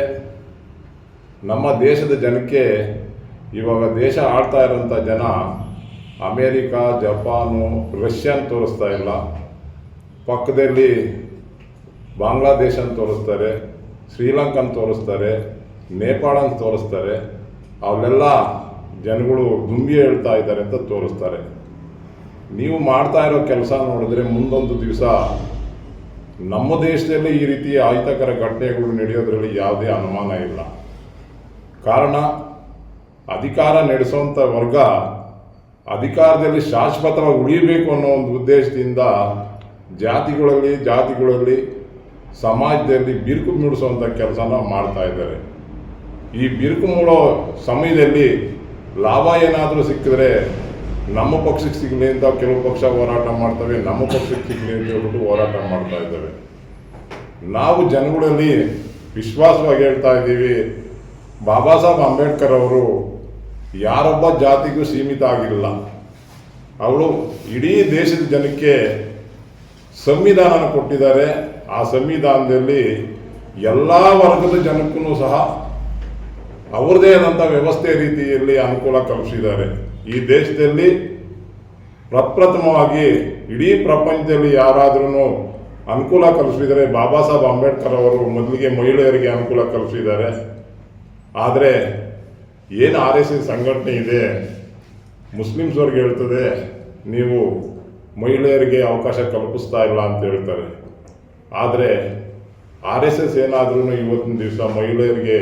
ನಮ್ಮ ದೇಶದ ಜನಕ್ಕೆ ಇವಾಗ ದೇಶ ಆಡ್ತಾ ಇರೋಂಥ ಜನ ಅಮೇರಿಕಾ, ಜಪಾನು, ರಷ್ಯನ್ ತೋರಿಸ್ತಾ ಇಲ್ಲ. ಪಕ್ಕದಲ್ಲಿ ಬಾಂಗ್ಲಾದೇಶನ್ ತೋರಿಸ್ತಾರೆ, ಶ್ರೀಲಂಕನ್ ತೋರಿಸ್ತಾರೆ, ನೇಪಾಳನ ತೋರಿಸ್ತಾರೆ. ಅವೆಲ್ಲ ಜನಗಳು ದುಂಬಿ ಹೇಳ್ತಾ ಇದ್ದಾರೆ ಅಂತ ತೋರಿಸ್ತಾರೆ. ನೀವು ಮಾಡ್ತಾ ಇರೋ ಕೆಲಸ ನೋಡಿದ್ರೆ ಮುಂದೊಂದು ದಿವಸ ನಮ್ಮ ದೇಶದಲ್ಲಿ ಈ ರೀತಿ ಅಹಿತಕರ ಘಟನೆಗಳು ನಡೆಯೋದ್ರಲ್ಲಿ ಯಾವುದೇ ಅನುಮಾನ ಇಲ್ಲ. ಕಾರಣ, ಅಧಿಕಾರ ನಡೆಸುವಂಥ ವರ್ಗ ಅಧಿಕಾರದಲ್ಲಿ ಶಾಶ್ವತವಾಗಿ ಉಳಿಯಬೇಕು ಅನ್ನೋ ಒಂದು ಉದ್ದೇಶದಿಂದ ಜಾತಿಗಳಲ್ಲಿ ಜಾತಿಗಳಲ್ಲಿ, ಸಮಾಜದಲ್ಲಿ ಬಿರುಕು ಮೂಡಿಸುವಂಥ ಕೆಲಸನ ಮಾಡ್ತಾ ಇದ್ದಾರೆ. ಈ ಬಿರುಕು ಮೂಡೋ ಸಮಯದಲ್ಲಿ ಲಾಭ ಏನಾದರೂ ಸಿಕ್ಕಿದ್ರೆ ನಮ್ಮ ಪಕ್ಷಕ್ಕೆ ಸಿಗಲಿ ಅಂತ ಕೆಲವು ಪಕ್ಷ ಹೋರಾಟ ಮಾಡ್ತವೆ, ನಮ್ಮ ಪಕ್ಷಕ್ಕೆ ಸಿಗಲಿ ಅಂತ ಹೇಳ್ಬಿಟ್ಟು ಹೋರಾಟ ಮಾಡ್ತಾ ಇದ್ದೇವೆ. ನಾವು ಜನಗಳಲ್ಲಿ ವಿಶ್ವಾಸವಾಗಿ ಹೇಳ್ತಾ ಇದ್ದೀವಿ, ಬಾಬಾ ಸಾಹೇಬ್ ಅಂಬೇಡ್ಕರ್ ಅವರು ಯಾರೊಬ್ಬ ಜಾತಿಗೂ ಸೀಮಿತ ಆಗಿಲ್ಲ. ಅವಳು ಇಡೀ ದೇಶದ ಜನಕ್ಕೆ ಸಂವಿಧಾನ ಕೊಟ್ಟಿದ್ದಾರೆ. ಆ ಸಂವಿಧಾನದಲ್ಲಿ ಎಲ್ಲ ವರ್ಗದ ಜನಕ್ಕೂ ಸಹ ಅವ್ರದೇ ಆದಂಥ ವ್ಯವಸ್ಥೆ ರೀತಿಯಲ್ಲಿ ಅನುಕೂಲ ಕಲ್ಪಿಸಿದ್ದಾರೆ. ಈ ದೇಶದಲ್ಲಿ ಪ್ರಪ್ರಥಮವಾಗಿ ಇಡೀ ಪ್ರಪಂಚದಲ್ಲಿ ಯಾರಾದ್ರೂ ಅನುಕೂಲ ಕಲ್ಪಿಸಿದರೆ ಬಾಬಾ ಸಾಹೇಬ್ ಅಂಬೇಡ್ಕರ್ ಅವರು ಮೊದಲಿಗೆ ಮಹಿಳೆಯರಿಗೆ ಅನುಕೂಲ ಕಲ್ಪಿಸಿದ್ದಾರೆ. ಆದರೆ ಏನು ಆರ್ ಎಸ್ ಎಸ್ ಸಂಘಟನೆ ಇದೆ? ಮುಸ್ಲಿಮ್ಸ್ ಅವ್ರಿಗೆ ಹೇಳ್ತದೆ, ನೀವು ಮಹಿಳೆಯರಿಗೆ ಅವಕಾಶ ಕಲ್ಪಿಸ್ತಾ ಇಲ್ಲ ಅಂತ ಹೇಳ್ತಾರೆ. ಆದರೆ ಆರ್ ಎಸ್ ಎಸ್ ಏನಾದ್ರೂ ಇವತ್ತಿನ ದಿವಸ ಮಹಿಳೆಯರಿಗೆ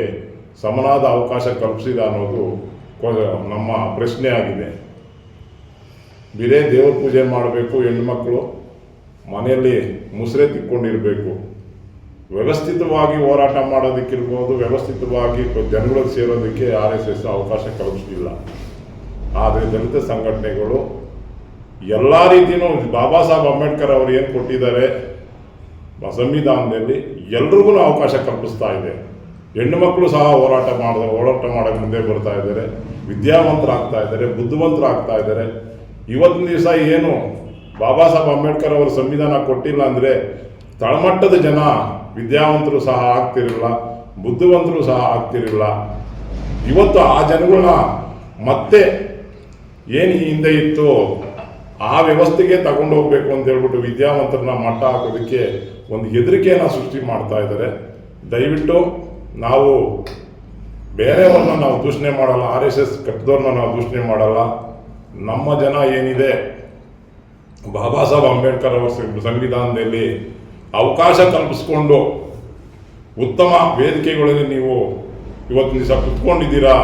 ಸಮನಾದ ಅವಕಾಶ ಕಲ್ಪಿಸಿದ ಅನ್ನೋದು ನಮ್ಮ ಪ್ರಶ್ನೆ ಆಗಿದೆ. ಬಿರೇ ದೇವ್ರ ಪೂಜೆ ಮಾಡಬೇಕು ಹೆಣ್ಮಕ್ಳು ಮನೆಯಲ್ಲಿ ಮುಸ್ರೆ ತಿಕ್ಕೊಂಡಿರಬೇಕು. ವ್ಯವಸ್ಥಿತವಾಗಿ ಹೋರಾಟ ಮಾಡೋದಕ್ಕಿರ್ಬೋದು, ವ್ಯವಸ್ಥಿತವಾಗಿ ಜನಗಳಿಗೆ ಸೇರೋದಕ್ಕೆ ಆರ್ ಎಸ್ ಎಸ್ ಅವಕಾಶ ಕಲ್ಪಿಸಲಿಲ್ಲ. ಆದರೆ ದಲಿತ ಸಂಘಟನೆಗಳು ಎಲ್ಲ ರೀತಿಯೂ ಬಾಬಾ ಸಾಹೇಬ್ ಅಂಬೇಡ್ಕರ್ ಅವರು ಏನು ಕೊಟ್ಟಿದ್ದಾರೆ ಸಂವಿಧಾನದಲ್ಲಿ ಎಲ್ರಿಗೂ ಅವಕಾಶ ಕಲ್ಪಿಸ್ತಾ ಇದೆ. ಹೆಣ್ಣು ಮಕ್ಕಳು ಸಹ ಹೋರಾಟ ಮಾಡಿದ, ಹೋರಾಟ ಮಾಡೋಕ್ಕೆ ಮುಂದೆ ಬರ್ತಾ ಇದ್ದಾರೆ. ವಿದ್ಯಾವಂತರಾಗ್ತಾ ಇದ್ದಾರೆ ಬುದ್ಧಿವಂತರಾಗ್ತಾ ಇದ್ದಾರೆ ಇವತ್ತಿನ ದಿವಸ ಏನು? ಬಾಬಾ ಸಾಹೇಬ್ ಅಂಬೇಡ್ಕರ್ ಅವರು ಸಂವಿಧಾನ ಕೊಟ್ಟಿಲ್ಲ ಅಂದರೆ ತಳಮಟ್ಟದ ಜನ ವಿದ್ಯಾವಂತರು ಸಹ ಆಗ್ತಿರಲಿಲ್ಲ, ಬುದ್ಧಿವಂತರು ಸಹ ಆಗ್ತಿರಲಿಲ್ಲ. ಇವತ್ತು ಆ ಜನಗಳನ್ನ ಮತ್ತೆ ಏನು ಹಿಂದೆ ಇತ್ತು? ಆ ವ್ಯವಸ್ಥೆಗೆ ತಗೊಂಡು ಹೋಗ್ಬೇಕು ಅಂತ ಹೇಳ್ಬಿಟ್ಟು ವಿದ್ಯಾವಂತರನ್ನ ಮಟ್ಟ ಹಾಕೋದಕ್ಕೆ ಒಂದು ಹೆದರಿಕೆಯನ್ನು ಸೃಷ್ಟಿ ಮಾಡ್ತಾ ಇದ್ದಾರೆ. ದಯವಿಟ್ಟು ನಾವು ಬೇರೆಯವ್ರನ್ನ ನಾವು ದೂಷಣೆ ಮಾಡಲ್ಲ, ಆರ್ ಎಸ್ ಎಸ್ ಕಟ್ಟದವ್ರನ್ನ ನಾವು ದೂಷಣೆ ಮಾಡಲ್ಲ. ನಮ್ಮ ಜನ ಏನಿದೆ? ಬಾಬಾ ಸಾಹೇಬ್ ಅಂಬೇಡ್ಕರ್ ಅವರ ಸಂವಿಧಾನದಲ್ಲಿ ಅವಕಾಶ ಕಲ್ಪಿಸ್ಕೊಂಡು ಉತ್ತಮ ವೇದಿಕೆಗಳಲ್ಲಿ ನೀವು ಇವತ್ತಿನ ದಿವಸ ಕುತ್ಕೊಂಡಿದ್ದೀರಾ?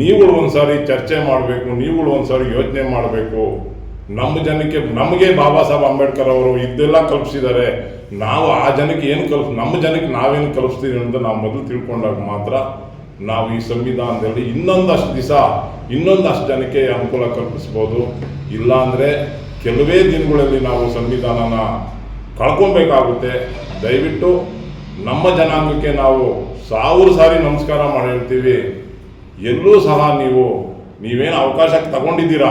ನೀವುಗಳು ಒಂದ್ಸಾರಿ ಚರ್ಚೆ ಮಾಡಬೇಕು, ನೀವುಗಳು ಒಂದ್ಸಾರಿ ಯೋಚನೆ ಮಾಡಬೇಕು. ನಮ್ಮ ಜನಕ್ಕೆ, ನಮಗೆ ಬಾಬಾ ಸಾಹೇಬ್ ಅಂಬೇಡ್ಕರ್ ಅವರು ಇದೆಲ್ಲ ಕಲ್ಪಿಸಿದ್ದಾರೆ. ನಾವು ಆ ಜನಕ್ಕೆ ಏನು ಕಲ್ಪ, ನಮ್ಮ ಜನಕ್ಕೆ ನಾವೇನು ಕಲ್ಪಿಸ್ತೀವಿ ಅಂತ ನಾವು ಮೊದಲು ತಿಳ್ಕೊಂಡಾಗ ಮಾತ್ರ ನಾವು ಈ ಸಂವಿಧಾನದಲ್ಲಿ ಇನ್ನೊಂದಷ್ಟು ದಿವಸ, ಇನ್ನೊಂದಷ್ಟು ಜನಕ್ಕೆ ಅನುಕೂಲ ಕಲ್ಪಿಸ್ಬೋದು. ಇಲ್ಲಾಂದರೆ ಕೆಲವೇ ದಿನಗಳಲ್ಲಿ ನಾವು ಸಂವಿಧಾನನ ಕಳ್ಕೊಬೇಕಾಗುತ್ತೆ. ದಯವಿಟ್ಟು ನಮ್ಮ ಜನಾಂಗಕ್ಕೆ ನಾವು ಸಾವಿರ ಸಾರಿ ನಮಸ್ಕಾರ ಮಾಡಿರ್ತೀವಿ. ಎಲ್ಲೂ ಸಹ ನೀವು, ನೀವೇನು ಅವಕಾಶ ತಗೊಂಡಿದ್ದೀರಾ?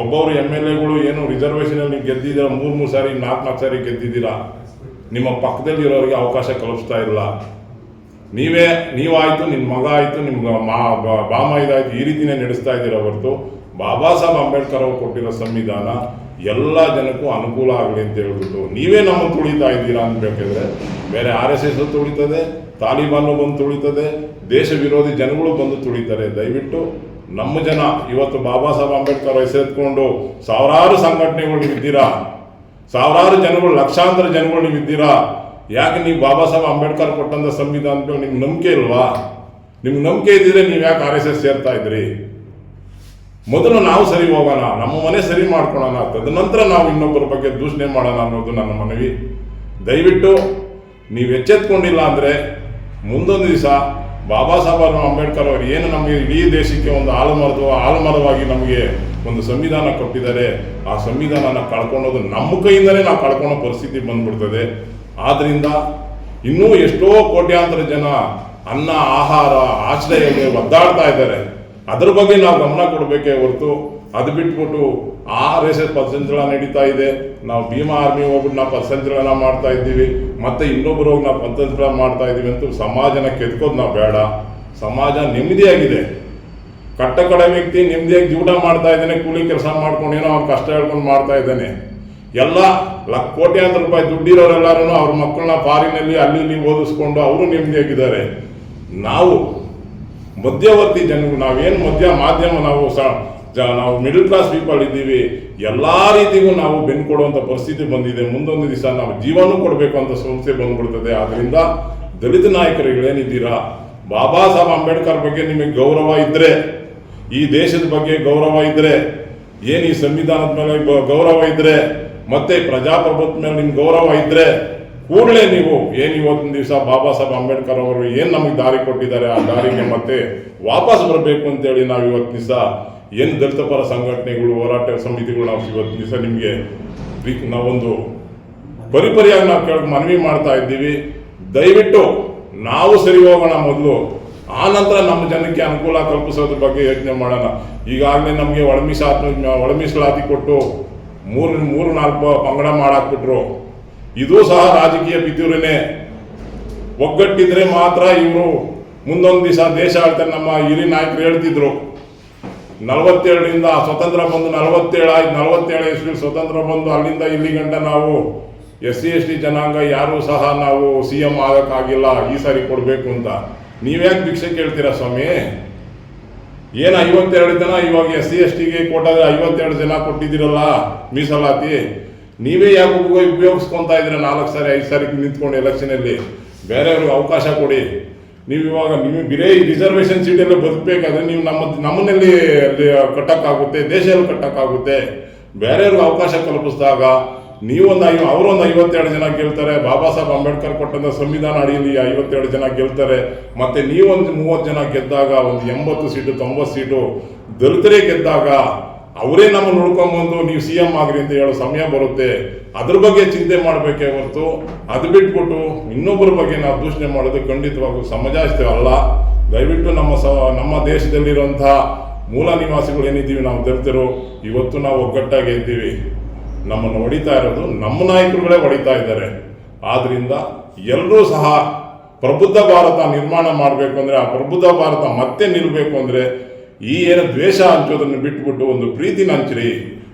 ಒಬ್ಬೊಬ್ರು ಎಂ ಎಲ್ ಎಗಳು ಏನು ರಿಸರ್ವೇಷನಲ್ಲಿ ಗೆದ್ದಿದ್ದೀರಾ? ಮೂರು ಮೂರು ಸಾರಿ, ನಾಲ್ಕು ನಾಲ್ಕು ಸಾರಿ ಗೆದ್ದಿದ್ದೀರಾ? ನಿಮ್ಮ ಪಕ್ಕದಲ್ಲಿರೋರಿಗೆ ಅವಕಾಶ ಕಲ್ಪಿಸ್ತಾ ಇಲ್ಲ. ನೀವೇ, ನೀವಾಯ್ತು ನಿಮ್ಮ ಮಗ ಆಯಿತು ನಿಮ್ಮ ಮಾ ಬಾಮ ಇದಾಯ್ತು ಈ ರೀತಿನೇ ನಡೆಸ್ತಾ ಇದ್ದೀರ ಹೊರತು? ಬಾಬಾ ಸಾಹೇಬ್ ಅಂಬೇಡ್ಕರ್ ಅವರು ಕೊಟ್ಟಿರೋ ಸಂವಿಧಾನ ಎಲ್ಲ ಜನಕ್ಕೂ ಅನುಕೂಲ ಆಗಲಿ ಅಂತ ಹೇಳ್ಬಿಟ್ಟು ನೀವೇ ನಮ್ಮ ತುಳಿತಾ ಇದ್ದೀರಾ ಅನ್ಬೇಕಿದ್ರೆ ಬೇರೆ ಆರ್ ಎಸ್ ಎಸ್ ತುಳಿತದೆ ತಾಲಿಬಾನು ಬಂದು ತುಳಿತದೆ, ದೇಶ ವಿರೋಧಿ ಜನಗಳು ಬಂದು ತುಳಿತಾರೆ. ದಯವಿಟ್ಟು ನಮ್ಮ ಜನ, ಇವತ್ತು ಬಾಬಾ ಸಾಹೇಬ್ ಅಂಬೇಡ್ಕರ್ ಹೆಸರೆತ್ಕೊಂಡು ಸಾವಿರಾರು ಸಂಘಟನೆಗಳು ನೀವು ಇದ್ದೀರಾ? ಸಾವಿರಾರು ಜನಗಳು, ಲಕ್ಷಾಂತರ ಜನಗಳು ನೀವು ಇದ್ದೀರಾ ಯಾಕೆ ನೀವು ಬಾಬಾ ಸಾಹೇಬ್ ಅಂಬೇಡ್ಕರ್ ಕೊಟ್ಟಂತ ಸಂವಿಧಾನ ನಿಮ್ಗೆ ನಂಬಿಕೆ ಇಲ್ವಾ? ನಿಮ್ಗೆ ನಂಬಿಕೆ ಇದ್ದಿದ್ರೆ ನೀವು ಯಾಕೆ ಆರ್ ಎಸ್ ಎಸ್ ಸೇರ್ತಾ ಇದ್ರಿ? ಮೊದಲು ನಾವು ಸರಿ ಹೋಗೋಣ, ನಮ್ಮ ಮನೆ ಸರಿ ಮಾಡ್ಕೊಳ್ಳೋಣ ತದನಂತರ ನಾವು ಇನ್ನೊಬ್ಬರ ಬಗ್ಗೆ ದೂಷಣೆ ಮಾಡೋಣ ಅನ್ನೋದು ನನ್ನ ಮನವಿ. ದಯವಿಟ್ಟು ನೀವು ಎಚ್ಚೆತ್ಕೊಂಡಿಲ್ಲ ಅಂದರೆ ಮುಂದೊಂದು ದಿವಸ ಬಾಬಾ ಸಾಹೇಬ್ ಅಂಬೇಡ್ಕರ್ ಅವರು ಏನು ನಮಗೆ ಇಡೀ ದೇಶಕ್ಕೆ ಒಂದು ಆಲಮರದ, ಆಲಮರವಾಗಿ ನಮಗೆ ಒಂದು ಸಂವಿಧಾನ ಕೊಟ್ಟಿದ್ದಾರೆ, ಆ ಸಂವಿಧಾನನ ಕಳ್ಕೊಳ್ಳೋದು ನಮ್ಮ ಕೈಯಿಂದಲೇ ನಾವು ಕಳ್ಕೊಳ್ಳೋ ಪರಿಸ್ಥಿತಿ ಬಂದ್ಬಿಡ್ತದೆ. ಆದ್ರಿಂದ ಇನ್ನೂ ಎಷ್ಟೋ ಕೋಟ್ಯಾಂತರ ಜನ ಅನ್ನ, ಆಹಾರ, ಆಶ್ರಯಕ್ಕೆ ಒದ್ದಾಡ್ತಾ ಇದ್ದಾರೆ. ಅದ್ರ ಬಗ್ಗೆ ನಾವು ಗಮನ ಕೊಡಬೇಕೇ ಹೊರತು ಅದು ಬಿಟ್ಬಿಟ್ಟು ಆರ್ ಎಸ್ ಎಸ್ ಪಥಸಂಚಲನ ನಡೀತಾ ಇದೆ. ನಾವು ಭೀಮಾ ಆರ್ಮಿ ಹೋಗ್ಬಿಟ್ಟು ನಾವು ಪಥಸಂಚಲನ ಮಾಡ್ತಾ ಇದ್ದೀವಿ. ಮತ್ತೆ ಇನ್ನೊಬ್ಬರು ಹೋಗಿ ನಾವು ಪದಸಂಚಲನ ಮಾಡ್ತಾ ಇದ್ದೀವಿ ಅಂತ ಸಮಾಜನ ಕೆದ್ಕೋದು ನಾವು ಬೇಡ. ಸಮಾಜ ನೆಮ್ಮದಿಯಾಗಿದೆ. ಕಟ್ಟ ಕಡೆ ವ್ಯಕ್ತಿ ನೆಮ್ಮದಿಯಾಗಿ ಜೀವನ ಮಾಡ್ತಾ ಇದ್ದಾನೆ, ಕೂಲಿ ಕೆಲಸ ಮಾಡ್ಕೊಂಡು ಏನೋ ಅವ್ನು ಕಷ್ಟ ಹೇಳ್ಕೊಂಡು ಮಾಡ್ತಾ ಇದ್ದಾನೆ. ಎಲ್ಲ ಲಕ್ ಕೋಟ್ಯಾಂತರ ರೂಪಾಯಿ ದುಡ್ಡಿರೋರೆಲ್ಲರೂ ಅವ್ರ ಮಕ್ಕಳನ್ನ ಫಾರಿನಲ್ಲಿ ಅಲ್ಲಿ ಇಲ್ಲಿ ಓದಿಸ್ಕೊಂಡು ಅವರು ನೆಮ್ಮದಿಯಾಗಿದ್ದಾರೆ. ನಾವು ಮಧ್ಯವರ್ತಿ ಜನಗಳು ನಾವೇನು ಮಧ್ಯ ಮಾಧ್ಯಮ, ನಾವು ಸ ನಾವು ಮಿಡಲ್ ಕ್ಲಾಸ್ ಪೀಪಲ್ ಇದ್ದೀವಿ, ಎಲ್ಲ ರೀತಿಗೂ ನಾವು ಬೆನ್ನು ಕೊಡುವಂಥ ಪರಿಸ್ಥಿತಿ ಬಂದಿದೆ. ಮುಂದೊಂದು ದಿವಸ ನಾವು ಜೀವನೂ ಕೊಡಬೇಕು ಅಂತ ಸಂಸ್ಥೆ ಬಂದ್ಬಿಡ್ತದೆ. ಆದ್ದರಿಂದ ದಲಿತ ನಾಯಕರುಗಳೇನಿದ್ದೀರಾ ಬಾಬಾ ಸಾಹೇಬ್ ಅಂಬೇಡ್ಕರ್ ಬಗ್ಗೆ ನಿಮಗೆ ಗೌರವ ಇದ್ದರೆ ಈ ದೇಶದ ಬಗ್ಗೆ ಗೌರವ ಇದ್ದರೆ ಏನು ಈ ಸಂವಿಧಾನದ ಮೇಲೆ ಗೌರವ ಇದ್ರೆ ಮತ್ತೆ ಪ್ರಜಾಪ್ರಭುತ್ವ ಮೇಲೆ ನಿಮ್ಗೆ ಗೌರವ ಇದ್ರೆ ಕೂಡಲೇ ನೀವು ಏನು ಇವತ್ತಿನ ದಿವಸ ಬಾಬಾ ಸಾಹೇಬ್ ಅಂಬೇಡ್ಕರ್ ಅವರು ಏನು ನಮಗೆ ದಾರಿ ಕೊಟ್ಟಿದ್ದಾರೆ, ಆ ದಾರಿಗೆ ಮತ್ತೆ ವಾಪಸ್ ಬರಬೇಕು ಅಂತೇಳಿ ನಾವು ಇವತ್ತು ದಿವಸ ಏನು ದಲಿತ ಪರ ಸಂಘಟನೆಗಳು, ಹೋರಾಟ ಸಮಿತಿಗಳು ನಾವು ಇವತ್ತಿನ ದಿವಸ ನಿಮಗೆ ನಾವೊಂದು ಪರಿಪರಿಯಾಗಿ ನಾವು ಕೇಳಕ್ ಮನವಿ ಮಾಡ್ತಾ ಇದ್ದೀವಿ. ದಯವಿಟ್ಟು ನಾವು ಸರಿ ಹೋಗೋಣ ಮೊದಲು. ಆ ನಂತರ ನಮ್ಮ ಜನಕ್ಕೆ ಅನುಕೂಲ ಕಲ್ಪಿಸೋದ್ರ ಬಗ್ಗೆ ಯೋಚನೆ ಮಾಡೋಣ. ಈಗಾಗಲೇ ನಮಗೆ ಒಳಮೀಸಾತ್ಮ ಒಳಮೀಸಲಾತಿ ಒಳ ಮೀಸಲಾತಿ ಕೊಟ್ಟು ಮೂರು ಮೂರು, ನಾಲ್ಕು ಪಂಗಡ ಮಾಡಾಕ್ಬಿಟ್ರು. ಇದು ಸಹ ರಾಜಕೀಯ ಬಿದ್ದೂರಿನ ಒಗ್ಗಟ್ಟಿದ್ರೆ ಮಾತ್ರ ಇವರು ಮುಂದೊಂದು ದಿವಸ ದೇಶ ಆಳ್ತಾರೆ ನಮ್ಮ ಹಿರಿಯ ನಾಯಕರು ಹೇಳ್ತಿದ್ರು. ನಲವತ್ತೇಳರಿಂದ ಸ್ವತಂತ್ರ ಬಂದು ನಲವತ್ತೇಳು ಆಯ್ತು, ನಲವತ್ತೇಳು ಇಸ್ವಿ ಸ್ವತಂತ್ರ ಬಂದು ಅಲ್ಲಿಂದ ಇಲ್ಲಿ ಗಂಟ ನಾವು ಎಸ್ ಸಿ, ಎಸ್ ಟಿ ಜನಾಂಗ ಯಾರೂ ಸಹ ನಾವು ಸಿ ಎಂ ಆಗಕ್ಕಾಗಿಲ್ಲ, ಈ ಸಾರಿ ಕೊಡಬೇಕು ಅಂತ. ನೀವ್ಯಾಕೆ ಭಿಕ್ಷೆ ಕೇಳ್ತೀರಾ ಸ್ವಾಮಿ? ಏನು ಐವತ್ತೆರಡು ಜನ ಇವಾಗ ಎಸ್ ಸಿ ಎಸ್ ಟಿಗೆ ಕೊಟ್ಟಾದ್ರೆ ಐವತ್ತೆರಡು ಜನ ಕೊಟ್ಟಿದ್ದೀರಲ್ಲ ಮೀಸಲಾತಿ. ನೀವೇ ಯಾಕೆ ಉಪಯೋಗಿಸ್ಕೊತಾ ಇದ್ದೀರ ನಾಲ್ಕು ಸಾರಿ, ಐದು ಸಾರಿ ನಿಂತ್ಕೊಂಡು ಎಲೆಕ್ಷನಲ್ಲಿ ಬೇರೆಯವ್ರಿಗೆ ಅವಕಾಶ ಕೊಡಿ. ನೀವು ಇವಾಗ ನೀವು ಬರೀ ರಿಸರ್ವೇಷನ್ ಸೀಟಲ್ಲೇ ಬದುಕಬೇಕಾದ್ರೆ ನೀವು ನಮ್ಮ ನಮ್ಮನ್ನಲ್ಲಿ ಕಟ್ಟಕ್ಕಾಗುತ್ತೆ, ದೇಶದಲ್ಲಿ ಕಟ್ಟಕ್ಕಾಗುತ್ತೆ. ಬೇರೆಯವ್ರಿಗೆ ಅವಕಾಶ ಕಲ್ಪಿಸಿದಾಗ ನೀವೊಂದು ಐ ಅವರೊಂದು ಐವತ್ತೆರಡು ಜನ ಗೆಲ್ತಾರೆ. ಬಾಬಾ ಸಾಹೇಬ್ ಅಂಬೇಡ್ಕರ್ ಕೊಟ್ಟಂತ ಸಂವಿಧಾನ ಅಡಿಯಲ್ಲಿ ಐವತ್ತೆರಡು ಜನ ಗೆಲ್ತಾರೆ. ಮತ್ತೆ ನೀವೊಂದು ಮೂವತ್ತು ಜನ ಗೆದ್ದಾಗ, ಒಂದು ಎಂಬತ್ತು ಸೀಟು, ತೊಂಬತ್ತು ಸೀಟು, ದಲಿತರೇ ಗೆದ್ದಾಗ, ಅವರೇ ನಮ್ಮ ಹುಡ್ಕೊಂಬಂದು ನೀವು ಸಿ ಎಂ ಆಗ್ರಿ ಅಂತ ಹೇಳೋ ಸಮಯ ಬರುತ್ತೆ. ಅದ್ರ ಬಗ್ಗೆ ಚಿಂತೆ ಮಾಡಬೇಕೇ ಹೊರತು, ಅದು ಬಿಟ್ಬಿಟ್ಟು ಇನ್ನೊಬ್ಬರ ಬಗ್ಗೆ ನಾವು ದೂಷಣೆ ಮಾಡೋದು ಖಂಡಿತವಾಗೂ ಸಮಜಾಯಿಸ್ತೇವೆ ಅಲ್ಲ. ದಯವಿಟ್ಟು ನಮ್ಮ ಸ, ನಮ್ಮ ದೇಶದಲ್ಲಿರುವಂತಹ ಮೂಲ ನಿವಾಸಿಗಳು ಏನಿದ್ದೀವಿ, ನಾವು ದಲಿತರು. ಇವತ್ತು ನಾವು ಒಗ್ಗಟ್ಟಾಗಿ ಇದ್ದೀವಿ. ನಮ್ಮನ್ನು ಹೊಡಿತಾ ಇರೋದು ನಮ್ಮ ನಾಯಕರುಗಳೇ ಹೊಡಿತಾ ಇದ್ದಾರೆ. ಆದ್ದರಿಂದ ಎಲ್ಲರೂ ಸಹ ಪ್ರಬುದ್ಧ ಭಾರತ ನಿರ್ಮಾಣ ಮಾಡಬೇಕು ಅಂದ್ರೆ, ಆ ಪ್ರಬುದ್ಧ ಭಾರತ ಮತ್ತೆ ನಿಲ್ಲಬೇಕು ಅಂದ್ರೆ, ಈ ಏನು ದ್ವೇಷ ಹಂಚೋದನ್ನು ಬಿಟ್ಬಿಟ್ಟು ಒಂದು ಪ್ರೀತಿನ ಹಂಚ್ರಿ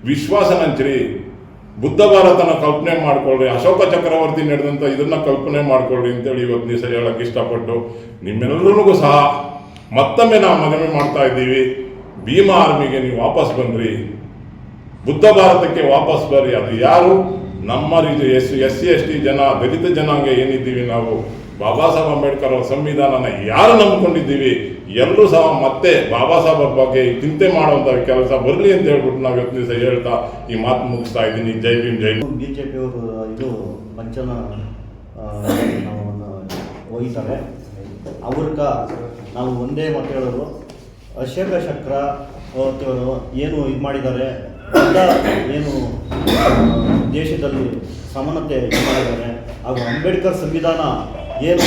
ವಿಶ್ವಾಸ ಹಂಚ್ರಿ. ಬುದ್ಧ ಭಾರತನ ಕಲ್ಪನೆ ಮಾಡ್ಕೊಳ್ಳಿ ಅಶೋಕ ಚಕ್ರವರ್ತಿ ನಡೆದಂಥ ಇದನ್ನ ಕಲ್ಪನೆ ಮಾಡ್ಕೊಳ್ಳಿ ಅಂತೇಳಿ ಇವತ್ತು ದಿವಸ ಹೇಳಕ್ ಇಷ್ಟಪಟ್ಟು ನಿಮ್ಮೆಲ್ಲರಿಗೂ ಸಹ ಮತ್ತೊಮ್ಮೆ ನಾವು ಮನವಿ ಮಾಡ್ತಾ ಇದ್ದೀವಿ. ಭೀಮಾ ಆರ್ಮಿಗೆ ನೀವು ವಾಪಸ್ ಬನ್ರಿ ಬುದ್ಧ ಭಾರತಕ್ಕೆ ವಾಪಸ್ ಬರ್ರಿ ಅದು ಯಾರು? ನಮ್ಮ ರೀತಿ S S C S T ಜನ, ದಲಿತ ಜನಾಂಗ ಏನಿದ್ದೀವಿ ನಾವು? ಬಾಬಾ ಸಾಹೇಬ್ ಅಂಬೇಡ್ಕರ್ ಅವರ ಸಂವಿಧಾನನ ಯಾರು ನಂಬ್ಕೊಂಡಿದ್ದೀವಿ? ಎಲ್ಲರೂ ಸಹ ಮತ್ತೆ ಬಾಬಾ ಸಾಹೇಬ್ ಬಗ್ಗೆ ಚಿಂತೆ ಮಾಡುವಂಥ ಕೆಲಸ ಬರಲಿ ಅಂತ ಹೇಳ್ಬಿಟ್ಟು ನಾವು ಇವತ್ತು ದಿವಸ ಹೇಳ್ತಾ ಈ ಮಾತು ಮುಗಿಸ್ತಾ ಇದ್ದೀನಿ. ಜೈ ಭೀಮ್ ಜೈ ಭೀಮ್. ಬಿ ಜೆ ಪಿಯವರು ಇದು ಪಂಚನ ವಹಿಸ್ತಾರೆ ಅವ್ರಕ ನಾವು ಒಂದೇ ಮಾತು ಹೇಳೋದು, ಅಶೋಕ ಚಕ್ರ ಏನು ಇದು ಮಾಡಿದ್ದಾರೆ ಎಲ್ಲ ಏನು, ದೇಶದಲ್ಲಿ ಸಮಾನತೆ ಮಾಡಿದ್ದಾರೆ ಹಾಗೂ ಅಂಬೇಡ್ಕರ್ ಸಂವಿಧಾನ ಏನು,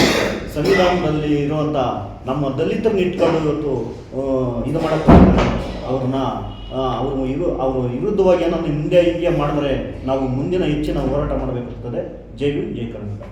ಸಂವಿಧಾನದಲ್ಲಿ ಇರುವಂಥ ನಮ್ಮ ದಲಿತರನ್ನ ಇಟ್ಕೊಂಡು ಇವತ್ತು ಇದು ಮಾಡೋಕ್ಕೆ ಅವ್ರನ್ನ ಅವರು ಇರು, ಅವರು ವಿರುದ್ಧವಾಗಿ ಏನಾದರೂ ಮುಂದೆ ಹಿಂಗೆ ಮಾಡಿದ್ರೆ ನಾವು ಮುಂದಿನ ಹೆಚ್ಚಿನ ಹೋರಾಟ ಮಾಡಬೇಕಾಗ್ತದೆ. ಜೈ ಭೀಮ್ ಜೈ ಕರ್ನಾಟಕ.